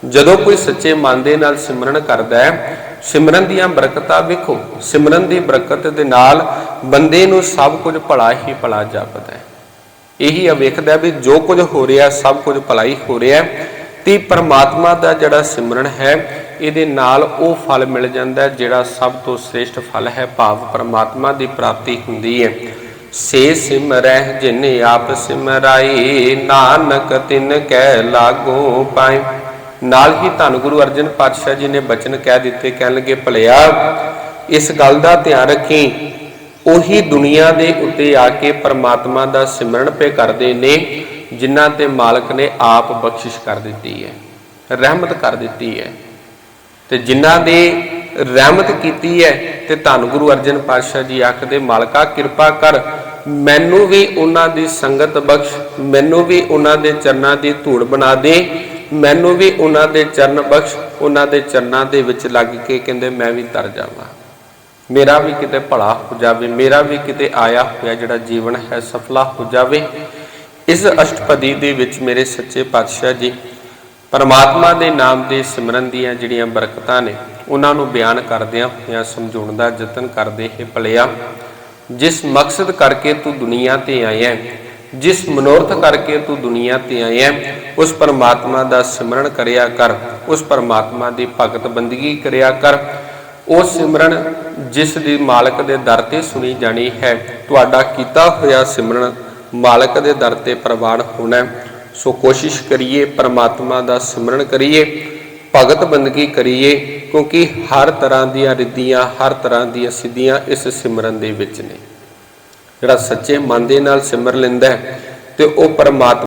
ਜਦੋਂ ਕੋਈ ਸੱਚੇ ਮਨ ਦੇ ਨਾਲ ਸਿਮਰਨ ਕਰਦਾ ਹੈ ਸਿਮਰਨ ਦੀਆਂ ਬਰਕਤਾਂ ਵੇਖੋ। ਸਿਮਰਨ ਦੀ ਬਰਕਤ ਦੇ ਨਾਲ ਬੰਦੇ ਨੂੰ ਸਭ ਕੁਝ ਭਲਾ ਹੀ ਭਲਾ ਜਾਪਦਾ ਹੈ। ਇਹੀ ਆ ਵੇਖਦਾ ਵੀ ਜੋ ਕੁਝ ਹੋ ਰਿਹਾ, ਸਭ ਕੁਝ ਭਲਾ ਹੀ ਹੋ ਰਿਹਾ ਤੇ ਪਰਮਾਤਮਾ ਦਾ ਜਿਹੜਾ ਸਿਮਰਨ ਹੈ, ਇਹਦੇ ਨਾਲ ਉਹ ਫਲ ਮਿਲ ਜਾਂਦਾ ਜਿਹੜਾ ਸਭ ਤੋਂ ਸ੍ਰੇਸ਼ਟ ਫਲ ਹੈ, ਭਾਵ ਪਰਮਾਤਮਾ ਦੀ ਪ੍ਰਾਪਤੀ ਹੁੰਦੀ ਹੈ। ਸੇ ਸਿਮਰਹਿ ਜਿਨ ਆਪ ਸਿਮਰਾਈ ਨਾਨਕ ਤਿਨ ਕੈ ਲਾਗੋ ਪਾਏ। ਨਾਲ ਹੀ ਧੰਨ ਗੁਰੂ ਅਰਜਨ ਪਾਤਸ਼ਾਹ ਜੀ ਨੇ ਬਚਨ ਕਹਿ ਦਿੱਤੇ, ਕਹਿਣ ਲੱਗੇ, ਭਲਿਆ, ਇਸ ਗੱਲ ਦਾ ਧਿਆਨ ਰੱਖੀ, ਉਹੀ ਦੁਨੀਆ ਦੇ ਉੱਤੇ ਆ ਕੇ ਪਰਮਾਤਮਾ ਦਾ ਸਿਮਰਨ ਪੇ ਕਰਦੇ ਨੇ, ਜਿਨ੍ਹਾਂ ਤੇ ਮਾਲਕ ਨੇ ਆਪ ਬਖਸ਼ਿਸ਼ ਕਰ ਦਿੱਤੀ ਹੈ, ਰਹਿਮਤ ਕਰ ਦਿੱਤੀ ਹੈ। ਤੇ ਜਿਨ੍ਹਾਂ ਦੇ ਰਹਿਮਤ ਕੀਤੀ ਹੈ, ਤੇ ਧੰਨ ਗੁਰੂ ਅਰਜਨ ਪਾਤਸ਼ਾਹ ਜੀ ਆਖਦੇ, ਮਾਲਕਾ, ਕਿਰਪਾ ਕਰ, ਮੈਨੂੰ ਵੀ ਉਹਨਾਂ ਦੀ ਸੰਗਤ ਬਖਸ਼, ਮੈਨੂੰ ਵੀ ਉਹਨਾਂ ਦੇ ਚਰਨਾਂ ਦੀ ਧੂੜ ਬਣਾ ਦੇ ਮੈਨੂੰ ਵੀ ਉਹਨਾਂ ਦੇ ਚਰਨ ਬਖਸ਼ ਉਹਨਾਂ ਦੇ ਚਰਨਾਂ ਦੇ ਵਿੱਚ ਲੱਗ ਕੇ ਕਹਿੰਦੇ ਮੈਂ ਵੀ ਤਰ ਜਾਵਾਂ। ਮੇਰਾ ਵੀ ਕਿਤੇ ਭਲਾ ਹੋ ਜਾਵੇ ਮੇਰਾ ਵੀ ਕਿਤੇ ਆਇਆ ਹੋਇਆ ਜਿਹੜਾ ਜੀਵਨ ਹੈ ਸਫਲਾ ਹੋ ਜਾਵੇ। ਇਸ ਅਸ਼ਟਪਦੀ ਦੇ ਵਿੱਚ ਮੇਰੇ ਸੱਚੇ ਪਾਤਸ਼ਾਹ ਜੀ ਪਰਮਾਤਮਾ ਦੇ ਨਾਮ ਦੇ ਸਿਮਰਨ ਦੀਆਂ ਜਿਹੜੀਆਂ ਬਰਕਤਾਂ ਨੇ ਉਹਨਾਂ ਨੂੰ ਬਿਆਨ ਕਰਦਿਆਂ ਹੋਇਆਂ ਸਮਝਾਉਣ ਦਾ ਯਤਨ ਕਰਦੇ ਹੈ ਭਲਿਆ ਜਿਸ ਮਕਸਦ ਕਰਕੇ ਤੂੰ ਦੁਨੀਆ ਤੇ ਆਇਆ ਹੈ, ਜਿਸ ਮਨੋਰਥ ਕਰਕੇ ਤੂੰ ਦੁਨੀਆ ਤੇ ਆਇਆ ਹੈ, ਉਸ ਪਰਮਾਤਮਾ ਦਾ ਸਿਮਰਨ ਕਰਿਆ ਕਰ ਉਸ ਪਰਮਾਤਮਾ ਦੀ ਭਗਤ ਬੰਦਗੀ ਕਰਿਆ ਕਰ। ਉਹ ਸਿਮਰਨ ਜਿਸ ਦੀ ਮਾਲਕ ਦੇ ਦਰ ਤੇ ਸੁਣੀ ਜਾਣੀ ਹੈ ਤੁਹਾਡਾ ਕੀਤਾ ਹੋਇਆ ਸਿਮਰਨ ਮਾਲਕ ਦੇ ਦਰ ਤੇ ਪ੍ਰਵਾਨ ਹੋਣਾ ਸੋ ਕੋਸ਼ਿਸ਼ ਕਰੀਏ ਪਰਮਾਤਮਾ ਦਾ ਸਿਮਰਨ ਕਰੀਏ ਭਗਤ ਬੰਦਗੀ ਕਰੀਏ ਕਿਉਂਕਿ ਹਰ ਤਰ੍ਹਾਂ ਦੀਆਂ ਰਿੱਧੀਆਂ ਹਰ ਤਰ੍ਹਾਂ ਦੀਆਂ ਸਿੱਧੀਆਂ ਇਸ ਸਿਮਰਨ ਦੇ ਵਿੱਚ ਨੇ। ਜਿਹੜਾ ਸੱਚੇ ਮਨ ਦੇ ਨਾਲ ਸਿਮਰ ਲੈਂਦਾ ਹੈ ਤੇ ਉਹ ਪਰਮਾਤਮਾ